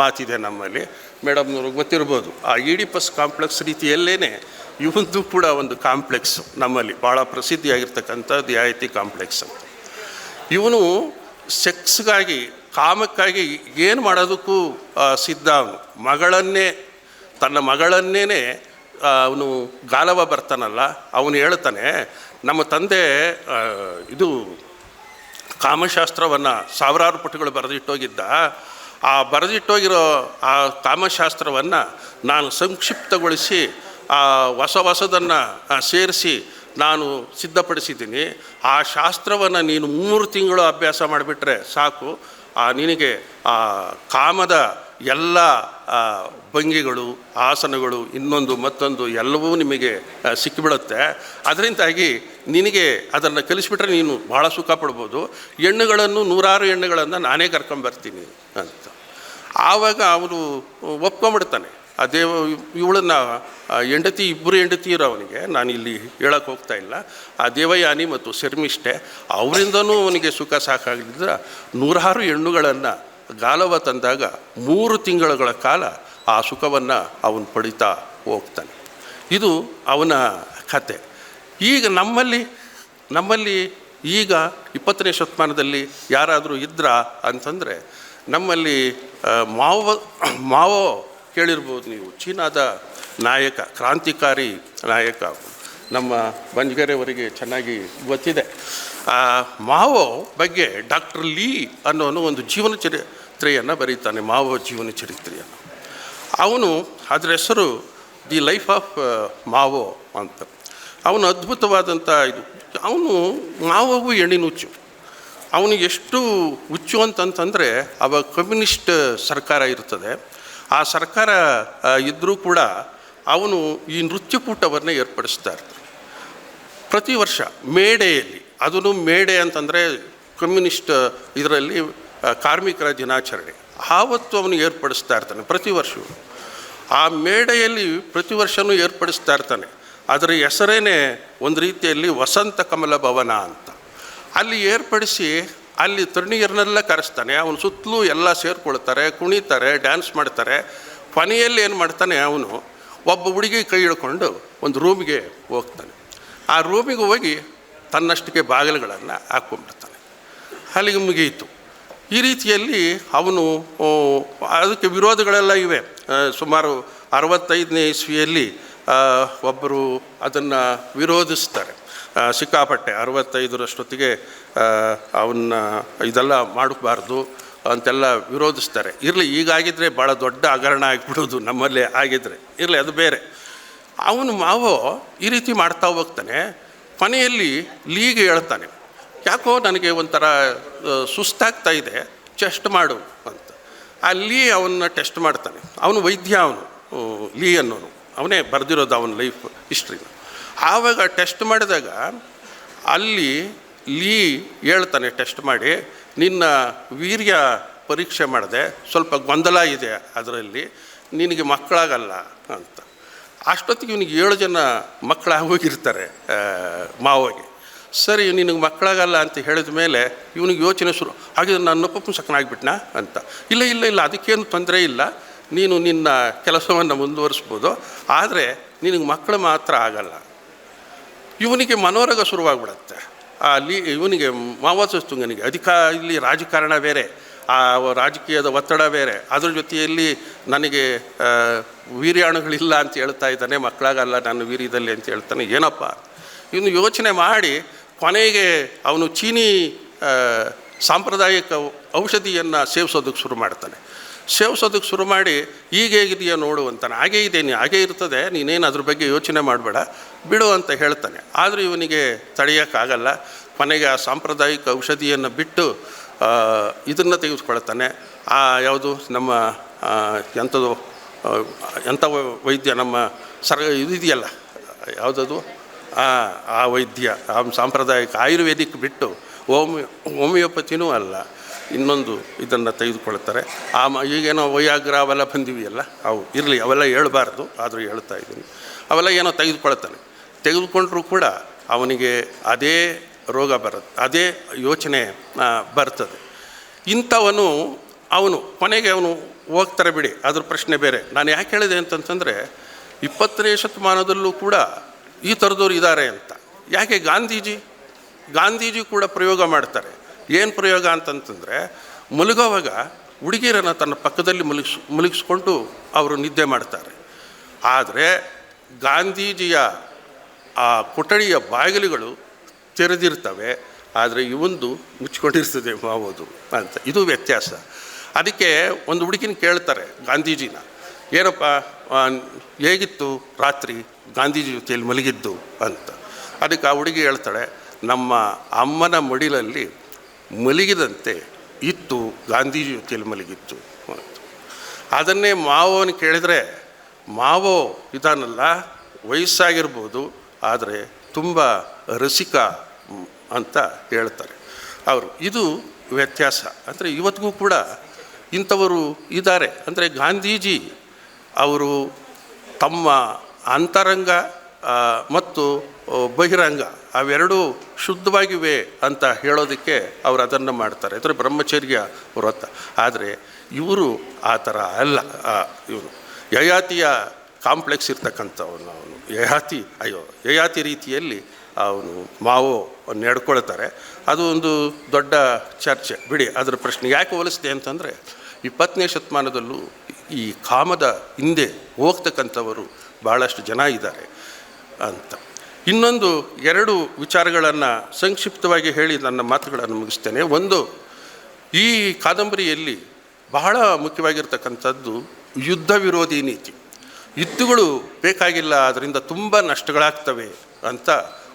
ಮಾತಿದೆ ನಮ್ಮಲ್ಲಿ. ಮೇಡಮ್ನವ್ರಿಗೆ ಗೊತ್ತಿರ್ಬೋದು. ಆ ಈಡಿಪಸ್ ಕಾಂಪ್ಲೆಕ್ಸ್ ರೀತಿಯಲ್ಲೇ ಇವಂದು ಕೂಡ ಒಂದು ಕಾಂಪ್ಲೆಕ್ಸ್ ನಮ್ಮಲ್ಲಿ. ಭಾಳ ಪ್ರಸಿದ್ಧಿಯಾಗಿರ್ತಕ್ಕಂಥದ್ದು ರಿಯಾಯಿತಿ ಕಾಂಪ್ಲೆಕ್ಸ್ ಅಂತ. ಇವನು ಸೆಕ್ಸ್ಗಾಗಿ, ಕಾಮಕ್ಕಾಗಿ ಏನು ಮಾಡೋದಕ್ಕೂ ಸಿದ್ಧ ಅವನು. ಮಗಳನ್ನೇ, ತನ್ನ ಮಗಳನ್ನೇ ಅವನು ಗಾಲವ ಬರ್ತಾನಲ್ಲ, ಅವನು ಹೇಳ್ತಾನೆ, ನಮ್ಮ ತಂದೆ ಇದು ಕಾಮಶಾಸ್ತ್ರವನ್ನು ಸಾವಿರಾರು ಪುಟಗಳು ಬರೆದಿಟ್ಟೋಗಿದ್ದ, ಆ ಬರೆದಿಟ್ಟೋಗಿರೋ ಆ ಕಾಮಶಾಸ್ತ್ರವನ್ನು ನಾನು ಸಂಕ್ಷಿಪ್ತಗೊಳಿಸಿ, ಆ ಹೊಸ ಹೊಸದನ್ನು ಸೇರಿಸಿ ನಾನು ಸಿದ್ಧಪಡಿಸಿದ್ದೀನಿ. ಆ ಶಾಸ್ತ್ರವನ್ನು ನೀನು ಮೂರು ತಿಂಗಳು ಅಭ್ಯಾಸ ಮಾಡಿಬಿಟ್ರೆ ಸಾಕು. ಆ, ನಿನಗೆ ಆ ಕಾಮದ ಎಲ್ಲ ಭಂಗಿಗಳು, ಆಸನಗಳು, ಇನ್ನೊಂದು, ಮತ್ತೊಂದು, ಎಲ್ಲವೂ ನಿಮಗೆ ಸಿಕ್ಕಿಬಿಡುತ್ತೆ. ಅದರಿಂದಾಗಿ ನಿನಗೆ ಅದನ್ನು ಕಲಿಸ್ಬಿಟ್ರೆ ನೀನು ಭಾಳ ಸುಖ ಪಡ್ಬೋದು. ಹೆಣ್ಣುಗಳನ್ನು, ನೂರಾರು ಹೆಣ್ಣುಗಳನ್ನು ನಾನೇ ಕರ್ಕೊಂಬರ್ತೀನಿ ಅಂತ. ಆವಾಗ ಅವನು ಒಪ್ಕೊಂಬಿಡ್ತಾನೆ. ಆ ದೇವ, ಇವಳನ್ನ ಹೆಂಡತಿ, ಇಬ್ಬರು ಹೆಂಡತಿಯರು ಅವನಿಗೆ. ನಾನು ಇಲ್ಲಿ ಹೇಳಕ್ಕೆ ಹೋಗ್ತಾ ಇಲ್ಲ. ಆ ದೇವಯಾನಿ ಮತ್ತು ಶರ್ಮಿಷ್ಠೆ, ಅವರಿಂದನೂ ಅವನಿಗೆ ಸುಖ ಸಾಕಾಗಿದ್ದ ನೂರಾರು ಹೆಣ್ಣುಗಳನ್ನು ಗಾಲವ ತಂದಾಗ ಮೂರು ತಿಂಗಳುಗಳ ಕಾಲ ಆ ಸುಖವನ್ನು ಅವನು ಪಡಿತಾ ಹೋಗ್ತಾನೆ. ಇದು ಅವನ ಕತೆ. ಈಗ ನಮ್ಮಲ್ಲಿ ನಮ್ಮಲ್ಲಿ ಈಗ ಇಪ್ಪತ್ತನೇ ಶತಮಾನದಲ್ಲಿ ಯಾರಾದರೂ ಇದ್ರ ಅಂತಂದರೆ ನಮ್ಮಲ್ಲಿ ಮಾವ, ಮಾವೋ ಕೇಳಿರ್ಬೋದು ನೀವು. ಚೀನಾದ ನಾಯಕ, ಕ್ರಾಂತಿಕಾರಿ ನಾಯಕ. ನಮ್ಮ ಬಂಜ್ಗೆರೆಯವರಿಗೆ ಚೆನ್ನಾಗಿ ಗೊತ್ತಿದೆ. ಮಾವೋ ಬಗ್ಗೆ ಡಾಕ್ಟರ್ ಲೀ ಅನ್ನೋನು ಒಂದು ಜೀವನ ಚರಿತ್ರೆಯನ್ನು ಬರೀತಾನೆ, ಮಾವೋ ಜೀವನ ಚರಿತ್ರೆಯನ್ನು ಅವನು ಅದರ ಹೆಸರು ದಿ ಲೈಫ್ ಆಫ್ ಮಾವೋ ಅಂತ. ಅವನು ಅದ್ಭುತವಾದಂಥ ಇದು. ಅವನು ಮಾವೋವು ಎಣ್ಣಿನುಚ್ಚು ಅವನು ಎಷ್ಟು ಹುಚ್ಚು ಅಂತಂತಂದರೆ, ಅವ ಕಮ್ಯುನಿಸ್ಟ್ ಸರ್ಕಾರ ಇರ್ತದೆ. ಆ ಸರ್ಕಾರ ಇದ್ದರೂ ಕೂಡ ಅವನು ಈ ನೃತ್ಯಕೂಟವನ್ನು ಏರ್ಪಡಿಸ್ತಾ ಇರ್ತಾನೆ. ಪ್ರತಿ ವರ್ಷ ಮೇಡೆಯಲ್ಲಿ ಅದನ್ನು ಮೇಡೆ ಅಂತಂದರೆ ಕಮ್ಯುನಿಸ್ಟ್ ಇದರಲ್ಲಿ ಕಾರ್ಮಿಕರ ದಿನಾಚರಣೆ. ಆವತ್ತು ಅವನು ಏರ್ಪಡಿಸ್ತಾ ಇರ್ತಾನೆ ಪ್ರತಿ ವರ್ಷವೂ. ಆ ಮೇಡೆಯಲ್ಲಿ ಪ್ರತಿ ವರ್ಷವೂ ಏರ್ಪಡಿಸ್ತಾ ಇರ್ತಾನೆ. ಅದರ ಹೆಸರೇನೆ ಒಂದು ರೀತಿಯಲ್ಲಿ ವಸಂತ ಕಮಲ ಭವನ ಅಂತ. ಅಲ್ಲಿ ಏರ್ಪಡಿಸಿ ಅಲ್ಲಿ ತರುಣಿಯರನ್ನೆಲ್ಲ ಕರೆಸ್ತಾನೆ. ಅವನು ಸುತ್ತಲೂ ಎಲ್ಲ ಸೇರ್ಕೊಳ್ತಾರೆ, ಕುಣಿತಾರೆ, ಡ್ಯಾನ್ಸ್ ಮಾಡ್ತಾರೆ. ಕೊನೆಯಲ್ಲಿ ಏನು ಮಾಡ್ತಾನೆ ಅವನು, ಒಬ್ಬ ಹುಡುಗಿ ಕೈ ಹಿಡ್ಕೊಂಡು ಒಂದು ರೂಮಿಗೆ ಹೋಗ್ತಾನೆ. ಆ ರೂಮಿಗೆ ಹೋಗಿ ತನ್ನಷ್ಟಕ್ಕೆ ಬಾಗಿಲುಗಳನ್ನು ಹಾಕ್ಕೊಂಡ್ಬಿಡ್ತಾನೆ. ಅಲ್ಲಿಗೆ ಮುಗಿಯಿತು. ಈ ರೀತಿಯಲ್ಲಿ ಅವನು ಅದಕ್ಕೆ ವಿರೋಧಗಳೆಲ್ಲ ಇವೆ. ಸುಮಾರು ಅರವತ್ತೈದನೇ ಇಸ್ವಿಯಲ್ಲಿ ಒಬ್ಬರು ಅದನ್ನು ವಿರೋಧಿಸ್ತಾರೆ. ಸಿಕ್ಕಾಪಟ್ಟೆ ಅರವತ್ತೈದರಷ್ಟೊತ್ತಿಗೆ ಅವನ್ನ ಇದೆಲ್ಲ ಮಾಡಬಾರ್ದು ಅಂತೆಲ್ಲ ವಿರೋಧಿಸ್ತಾರೆ. ಇರಲಿ ಈಗಾಗಿದ್ದರೆ ಭಾಳ ದೊಡ್ಡ ಹಗರಣ ಆಗಿಬಿಡೋದು ನಮ್ಮಲ್ಲೇ ಆಗಿದ್ದರೆ ಇರಲಿ, ಅದು ಬೇರೆ. ಅವನು ಮಾವೋ ಈ ರೀತಿ ಮಾಡ್ತಾ ಹೋಗ್ತಾನೆ. ಕೊನೆಯಲ್ಲಿ ಲೀಗೆ ಹೇಳ್ತಾನೆ. ಯಾಕೋ ನನಗೆ ಒಂಥರ ಸುಸ್ತಾಗ್ತಾ ಇದೆ ಚೆಸ್ಟ್ ಮಾಡು ಅಂತ. ಅಲ್ಲಿ ಅವನ್ನ ಟೆಸ್ಟ್ ಮಾಡ್ತಾನೆ. ಅವನು ವೈದ್ಯ ಅವನು ಲೀ ಅನ್ನೋನು. ಅವನೇ ಬರೆದಿರೋದು ಅವನ ಲೈಫ್ ಹಿಸ್ಟ್ರಿನ ಆವಾಗ ಟೆಸ್ಟ್ ಮಾಡಿದಾಗ ಅಲ್ಲಿ ಲೀ ಹೇಳ್ತಾನೆ ಟೆಸ್ಟ್ ಮಾಡಿ, ನಿನ್ನ ವೀರ್ಯ ಪರೀಕ್ಷೆ ಮಾಡಿದೆ, ಸ್ವಲ್ಪ ಗೊಂದಲ ಇದೆ ಅದರಲ್ಲಿ, ನಿನಗೆ ಮಕ್ಕಳಾಗಲ್ಲ ಅಂತ. ಅಷ್ಟೊತ್ತಿಗೆ ಇವನಿಗೆ ಏಳು ಜನ ಮಕ್ಕಳಾಗಿ ಹೋಗಿರ್ತಾರೆ ಆ, ಮಾವಗೆ. ಸರಿ ನಿನಗೆ ಮಕ್ಕಳಾಗಲ್ಲ ಅಂತ ಹೇಳಿದ ಮೇಲೆ ಇವನಿಗೆ ಯೋಚನೆ ಶುರು ಹಾಗೆ ನಾನು ನಪುಂಸಕನಾಗ್ಬಿಟ್ನಾ ಅಂತ. ಇಲ್ಲ ಇಲ್ಲ ಇಲ್ಲ ಅದಕ್ಕೇನು ತೊಂದರೆ ಇಲ್ಲ. ನೀನು ನಿನ್ನ ಕೆಲಸವನ್ನು ಮುಂದುವರಿಸ್ಬೋದು ಆದರೆ ನಿನಗೆ ಮಕ್ಕಳು ಮಾತ್ರ ಆಗಲ್ಲ. ಇವನಿಗೆ ಮನೋರೋಗ ಶುರುವಾಗ್ಬಿಡತ್ತೆ. ಅಲ್ಲಿ ಇವನಿಗೆ ಮಾವೋತ್ಸವನಿಗೆ ಅಧಿಕ ಇಲ್ಲಿ ರಾಜಕಾರಣ ಬೇರೆ. ಆ ರಾಜಕೀಯದ ಒತ್ತಡ ಬೇರೆ. ಅದ್ರ ಜೊತೆಯಲ್ಲಿ ನನಗೆ ವೀರ್ಯಾಣುಗಳಿಲ್ಲ ಅಂತ ಹೇಳ್ತಾ ಇದ್ದಾನೆ. ಮಕ್ಕಳಾಗಲ್ಲ ನಾನು ವೀರ್ಯದಲ್ಲಿ ಅಂತ ಹೇಳ್ತಾನೆ. ಏನಪ್ಪ? ಇವನು ಯೋಚನೆ ಮಾಡಿ, ಕೊನೆಗೆ ಅವನು ಚೀನಿ ಸಾಂಪ್ರದಾಯಿಕ ಔಷಧಿಯನ್ನು ಸೇವಿಸೋದಕ್ಕೆ ಶುರು ಮಾಡ್ತಾನೆ. ಸೇವಿಸೋದಕ್ಕೆ ಶುರು ಮಾಡಿ, ಈಗ ಹೇಗಿದೆಯೋ ನೋಡು ಅಂತಾನೆ. ಹಾಗೇ ಇದೆ ನೀ ಹಾಗೇ ಇರ್ತದೆ. ನೀನೇನು ಅದ್ರ ಬಗ್ಗೆ ಯೋಚನೆ ಮಾಡಬೇಡ, ಬಿಡು ಅಂತ ಹೇಳ್ತಾನೆ. ಆದರೂ ಇವನಿಗೆ ತಡೆಯೋಕ್ಕಾಗಲ್ಲ. ಕೊನೆಗೆ ಆ ಸಾಂಪ್ರದಾಯಿಕ ಔಷಧಿಯನ್ನು ಬಿಟ್ಟು ಇದನ್ನು ತೆಗೆದುಕೊಳ್ತಾನೆ ಆ, ಯಾವುದು ನಮ್ಮ ಎಂಥದ್ದು ಎಂಥ ವೈದ್ಯ ನಮ್ಮ ಸರ್ ಇದೆಯಲ್ಲ, ಯಾವುದದು? ಆ ಆ ವೈದ್ಯ, ಆ ಸಾಂಪ್ರದಾಯಿಕ ಆಯುರ್ವೇದಿಕ್ ಬಿಟ್ಟು ಹೋಮಿಯೋ ಹೋಮಿಯೋಪತಿನೂ ಅಲ್ಲ, ಇನ್ನೊಂದು ಇದನ್ನು ತೆಗೆದುಕೊಳ್ತಾರೆ ಆ, ಮ, ಈಗೇನೋ ವೈಯಾಗ್ರ ಅವೆಲ್ಲ ಬಂದಿವೆಯಲ್ಲ, ಅವು ಇರಲಿ, ಅವೆಲ್ಲ ಹೇಳ್ಬಾರ್ದು, ಆದರೂ ಹೇಳ್ತಾ ಇದ್ದೀನಿ. ಅವೆಲ್ಲ ಏನೋ ತೆಗೆದುಕೊಳ್ತಾನೆ ತೆಗೆದುಕೊಂಡ್ರೂ ಕೂಡ ಅವನಿಗೆ ಅದೇ ರೋಗ ಬರುತ್ತೆ. ಅದೇ ಯೋಚನೆ ಬರ್ತದೆ. ಇಂಥವನು ಅವನು ಕೊನೆಗೆ ಅವನು ಹೋಗ್ತಾರೆ ಬಿಡಿ. ಅದ್ರ ಪ್ರಶ್ನೆ ಬೇರೆ. ನಾನು ಯಾಕೆ ಹೇಳಿದೆ ಅಂತಂತಂದರೆ, ಇಪ್ಪತ್ತನೇ ಶತಮಾನದಲ್ಲೂ ಕೂಡ ಈ ಥರದವ್ರು ಇದ್ದಾರೆ ಅಂತ. ಯಾಕೆ ಗಾಂಧೀಜಿ? ಗಾಂಧೀಜಿ ಕೂಡ ಪ್ರಯೋಗ ಮಾಡ್ತಾರೆ. ಏನು ಪ್ರಯೋಗ ಅಂತಂತಂದರೆ, ಮಲಗೋವಾಗ ಹುಡುಗಿರನ್ನು ತನ್ನ ಪಕ್ಕದಲ್ಲಿ ಮಲಗಿಸ್, ಮಲಗಿಸ್ಕೊಂಡು ಅವರು ನಿದ್ದೆ ಮಾಡ್ತಾರೆ. ಆದರೆ ಗಾಂಧೀಜಿಯ ಆ ಕೊಠಡಿಯ ಬಾಗಿಲುಗಳು ತೆರೆದಿರ್ತವೆ, ಆದರೆ ಇವೊಂದು ಮುಚ್ಕೊಂಡಿರ್ತದೆ ಮಾವೋದು ಅಂತ. ಇದು ವ್ಯತ್ಯಾಸ. ಅದಕ್ಕೆ ಒಂದು ಹುಡುಗಿನ ಕೇಳ್ತಾರೆ ಗಾಂಧೀಜಿನ, ಏನಪ್ಪ ಹೇಗಿತ್ತು ರಾತ್ರಿ ಗಾಂಧೀಜಿ ಜೊತೆಯಲ್ಲಿ ಮಲಗಿದ್ದು? ಅಂತ. ಅದಕ್ಕೆ ಆ ಹುಡುಗಿ ಹೇಳ್ತಾಳೆ, ನಮ್ಮ ಅಮ್ಮನ ಮಡಿಲಲ್ಲಿ ಮಲಗಿದಂತೆ ಇತ್ತು ಗಾಂಧೀಜಿ ಜೊತೆಯಲ್ಲಿ ಮಲಗಿತ್ತು ಅಂತ. ಅದನ್ನೇ ಮಾವೋನ ಕೇಳಿದರೆ, ಮಾವೋ, ಇದಾನಲ್ಲ, ವಯಸ್ಸಾಗಿರ್ಬೋದು, ಆದರೆ ತುಂಬ ರಸಿಕ ಅಂತ ಹೇಳ್ತಾರೆ. ಅವರು, ಇದು ವ್ಯತ್ಯಾಸ. ಅಂದರೆ ಇವತ್ತಿಗೂ ಕೂಡ ಇಂಥವರು ಇದ್ದಾರೆ. ಅಂದರೆ ಗಾಂಧೀಜಿ ಅವರು ತಮ್ಮ ಅಂತರಂಗ ಮತ್ತು ಬಹಿರಂಗ ಅವೆರಡೂ ಶುದ್ಧವಾಗಿವೆ ಅಂತ ಹೇಳೋದಕ್ಕೆ ಅವರು ಅದನ್ನು ಮಾಡ್ತಾರೆ. ಅಂದರೆ ಬ್ರಹ್ಮಚರ್ಯ ವ್ರತ. ಆದರೆ ಇವರು ಆ ಥರ ಅಲ್ಲ. ಇವರು ಯಯಾತಿಯ ಕಾಂಪ್ಲೆಕ್ಸ್ ಇರ್ತಕ್ಕಂಥವನು. ಅವನು ಯಯಾತಿ, ಅಯ್ಯೋ, ಯಯಾತಿ ರೀತಿಯಲ್ಲಿ ಅವನು ಮಾವು ನೆಡ್ಕೊಳ್ತಾರೆ ಅದು ಒಂದು ದೊಡ್ಡ ಚರ್ಚೆ. ಬಿಡಿ, ಅದರ ಪ್ರಶ್ನೆ ಯಾಕೆ ಹೋಲಿಸಿದೆ ಅಂತಂದರೆ, ಇಪ್ಪತ್ತನೇ ಶತಮಾನದಲ್ಲೂ ಈ ಕಾಮದ ಹಿಂದೆ ಹೋಗ್ತಕ್ಕಂಥವರು ಭಾಳಷ್ಟು ಜನ ಇದ್ದಾರೆ ಅಂತ. ಇನ್ನೊಂದು ಎರಡು ವಿಚಾರಗಳನ್ನು ಸಂಕ್ಷಿಪ್ತವಾಗಿ ಹೇಳಿ ನನ್ನ ಮಾತುಗಳನ್ನು ಮುಗಿಸ್ತೇನೆ. ಒಂದು, ಈ ಕಾದಂಬರಿಯಲ್ಲಿ ಬಹಳ ಮುಖ್ಯವಾಗಿರ್ತಕ್ಕಂಥದ್ದು ಯುದ್ಧ ವಿರೋಧಿ ನೀತಿ. ಯುದ್ಧಗಳು ಬೇಕಾಗಿಲ್ಲ, ಅದರಿಂದ ತುಂಬ ನಷ್ಟಗಳಾಗ್ತವೆ ಅಂತ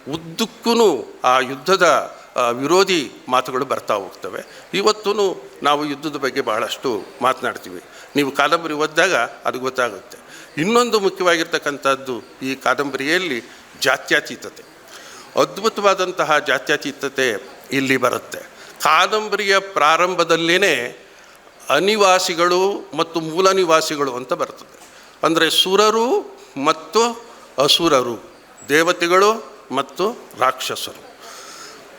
ಉದ್ದಕ್ಕೂ ಆ ಯುದ್ಧದ ವಿರೋಧಿ ಮಾತುಗಳು ಬರ್ತಾ ಹೋಗ್ತವೆ. ಇವತ್ತೂ ನಾವು ಯುದ್ಧದ ಬಗ್ಗೆ ಬಹಳಷ್ಟು ಮಾತನಾಡ್ತೀವಿ. ನೀವು ಕಾದಂಬರಿ ಓದಿದಾಗ ಅದು ಗೊತ್ತಾಗುತ್ತೆ. ಇನ್ನೊಂದು ಮುಖ್ಯವಾಗಿರ್ತಕ್ಕಂಥದ್ದು ಈ ಕಾದಂಬರಿಯಲ್ಲಿ ಜಾತ್ಯತೀತತೆ. ಅದ್ಭುತವಾದಂತಹ ಜಾತ್ಯತೀತತೆ ಇಲ್ಲಿ ಬರುತ್ತೆ. ಕಾದಂಬರಿಯ ಪ್ರಾರಂಭದಲ್ಲೇ ಅನಿವಾಸಿಗಳು ಮತ್ತು ಮೂಲ ನಿವಾಸಿಗಳು ಅಂತ ಬರ್ತದೆ. ಅಂದರೆ ಸುರರು ಮತ್ತು ಅಸುರರು, ದೇವತೆಗಳು ಮತ್ತು ರಾಕ್ಷಸರು.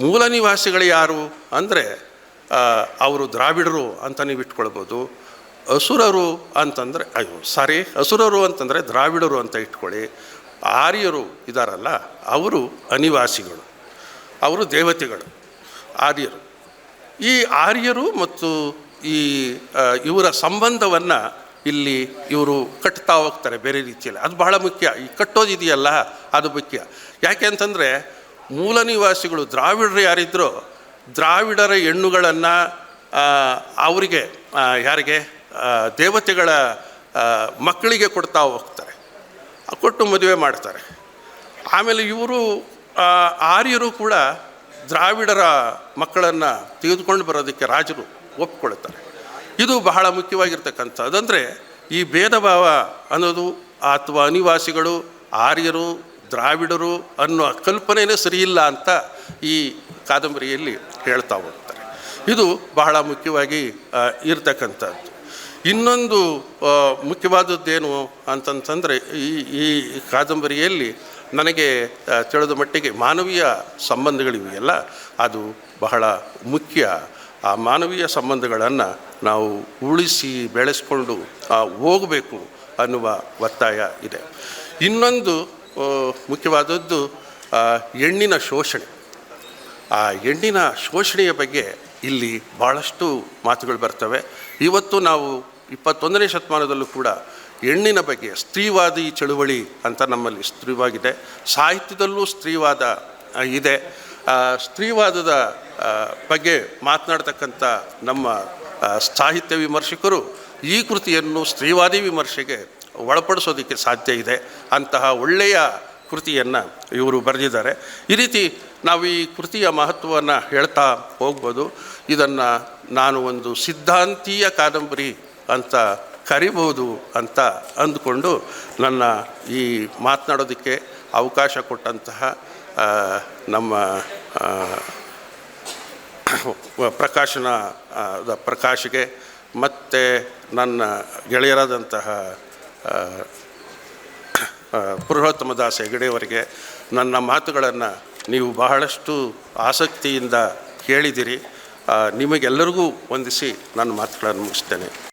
ಮೂಲ ನಿವಾಸಿಗಳು ಯಾರು ಅಂದರೆ ಅವರು ದ್ರಾವಿಡರು ಅಂತ ನೀವು ಇಟ್ಕೊಳ್ಬೋದು. ಅಸುರರು ಅಂತಂದರೆ, ಅಯ್ಯೋ ಸಾರಿ ಅಸುರರು ಅಂತಂದರೆ ದ್ರಾವಿಡರು ಅಂತ ಇಟ್ಕೊಳ್ಳಿ. ಆರ್ಯರು ಇದ್ದಾರಲ್ಲ ಅವರು ಅನಿವಾಸಿಗಳು. ಅವರು ದೇವತೆಗಳು, ಆರ್ಯರು. ಈ ಆರ್ಯರು ಮತ್ತು ಈ ಇವರ ಸಂಬಂಧವನ್ನು ಇಲ್ಲಿ ಇವರು ಕಟ್ತಾ ಹೋಗ್ತಾರೆ ಬೇರೆ ರೀತಿಯಲ್ಲಿ. ಅದು ಬಹಳ ಮುಖ್ಯ. ಈ ಕಟ್ಟೋದಿದೆಯಲ್ಲ, ಅದು ಮುಖ್ಯ. ಯಾಕೆ ಅಂತಂದರೆ ಮೂಲ ನಿವಾಸಿಗಳು ದ್ರಾವಿಡರು ಯಾರಿದ್ರೋ, ದ್ರಾವಿಡರ ಹೆಣ್ಣುಗಳನ್ನು ಅವರಿಗೆ ಯಾರಿಗೆ ದೇವತೆಗಳ ಮಕ್ಕಳಿಗೆ ಕೊಡ್ತಾ ಹೋಗ್ತಾರೆ. ಕೊಟ್ಟು ಮದುವೆ ಮಾಡ್ತಾರೆ. ಆಮೇಲೆ ಇವರು ಆರ್ಯರು ಕೂಡ ದ್ರಾವಿಡರ ಮಕ್ಕಳನ್ನು ತೆಗೆದುಕೊಂಡು ಬರೋದಕ್ಕೆ ರಾಜರು ಒಪ್ಕೊಳ್ತಾರೆ. ಇದು ಬಹಳ ಮುಖ್ಯವಾಗಿರ್ತಕ್ಕಂಥದ್ದು. ಅಂದರೆ ಈ ಭೇದ ಭಾವ ಅನ್ನೋದು ಅಥವಾ ಅನಿವಾಸಿಗಳು ಆರ್ಯರು ದ್ರಾವಿಡರು ಅನ್ನುವ ಕಲ್ಪನೆಯೇ ಸರಿಯಿಲ್ಲ ಅಂತ ಈ ಕಾದಂಬರಿಯಲ್ಲಿ ಹೇಳ್ತಾ ಹೋಗ್ತಾರೆ. ಇದು ಬಹಳ ಮುಖ್ಯವಾಗಿ ಇರತಕ್ಕಂಥದ್ದು. ಇನ್ನೊಂದು ಮುಖ್ಯವಾದದ್ದೇನು ಅಂತಂತಂದರೆ, ಈ ಈ ಕಾದಂಬರಿಯಲ್ಲಿ ನನಗೆ ತಿಳಿದ ಮಟ್ಟಿಗೆ ಮಾನವೀಯ ಸಂಬಂಧಗಳಿವೆಯಲ್ಲ, ಅದು ಬಹಳ ಮುಖ್ಯ. ಆ ಮಾನವೀಯ ಸಂಬಂಧಗಳನ್ನು ನಾವು ಉಳಿಸಿ ಬೆಳೆಸ್ಕೊಂಡು ಹೋಗಬೇಕು ಅನ್ನುವ ಒತ್ತಾಯ ಇದೆ. ಇನ್ನೊಂದು ಮುಖ್ಯವಾದದ್ದು ಹೆಣ್ಣಿನ ಶೋಷಣೆ. ಆ, ಹೆಣ್ಣಿನ ಶೋಷಣೆಯ ಬಗ್ಗೆ ಇಲ್ಲಿ ಭಾಳಷ್ಟು ಮಾತುಗಳು ಬರ್ತವೆ. ಇವತ್ತು ನಾವು ಇಪ್ಪತ್ತೊಂದನೇ ಶತಮಾನದಲ್ಲೂ ಕೂಡ ಹೆಣ್ಣಿನ ಬಗ್ಗೆ ಸ್ತ್ರೀವಾದಿ ಚಳುವಳಿ ಅಂತ ನಮ್ಮಲ್ಲಿ ಸ್ತ್ರೀವಾಗಿದೆ. ಸಾಹಿತ್ಯದಲ್ಲೂ ಸ್ತ್ರೀವಾದ ಇದೆ. ಸ್ತ್ರೀವಾದದ ಬಗ್ಗೆ ಮಾತನಾಡ್ತಕ್ಕಂಥ ನಮ್ಮ ಸಾಹಿತ್ಯ ವಿಮರ್ಶಕರು ಈ ಕೃತಿಯನ್ನು ಸ್ತ್ರೀವಾದಿ ವಿಮರ್ಶೆಗೆ ಒಳಪಡಿಸೋದಕ್ಕೆ ಸಾಧ್ಯ ಇದೆ ಅಂತಹ ಒಳ್ಳೆಯ ಕೃತಿಯನ್ನು ಇವರು ಬರೆದಿದ್ದಾರೆ. ಈ ರೀತಿ ನಾವು ಈ ಕೃತಿಯ ಮಹತ್ವವನ್ನು ಹೇಳ್ತಾ ಹೋಗ್ಬೋದು. ಇದನ್ನು ನಾನು ಒಂದು ಸಿದ್ಧಾಂತೀಯ ಕಾದಂಬರಿ ಅಂತ ಕರಿಬೋದು ಅಂತ ಅಂದುಕೊಂಡು ನನ್ನ ಈ ಮಾತನಾಡೋದಕ್ಕೆ ಅವಕಾಶ ಕೊಟ್ಟಂತಹ ನಮ್ಮ ಪ್ರಕಾಶನ ಪ್ರಕಾಶ್ಗೆ ಮತ್ತು ನನ್ನ ಗೆಳೆಯರಾದಂತಹ ಆ, ಆ, ಪುರುಷೋತ್ತಮ ದಾಸ ಹೆಗಡೆಯವರಿಗೆ ನನ್ನ ಮಾತುಗಳನ್ನು ನೀವು ಬಹಳಷ್ಟು ಆಸಕ್ತಿಯಿಂದ ಕೇಳಿದಿರಿ. ನಿಮಗೆಲ್ಲರಿಗೂ ವಂದಿಸಿ ನನ್ನ ಮಾತುಗಳನ್ನು ಮುಗಿಸ್ತೇನೆ.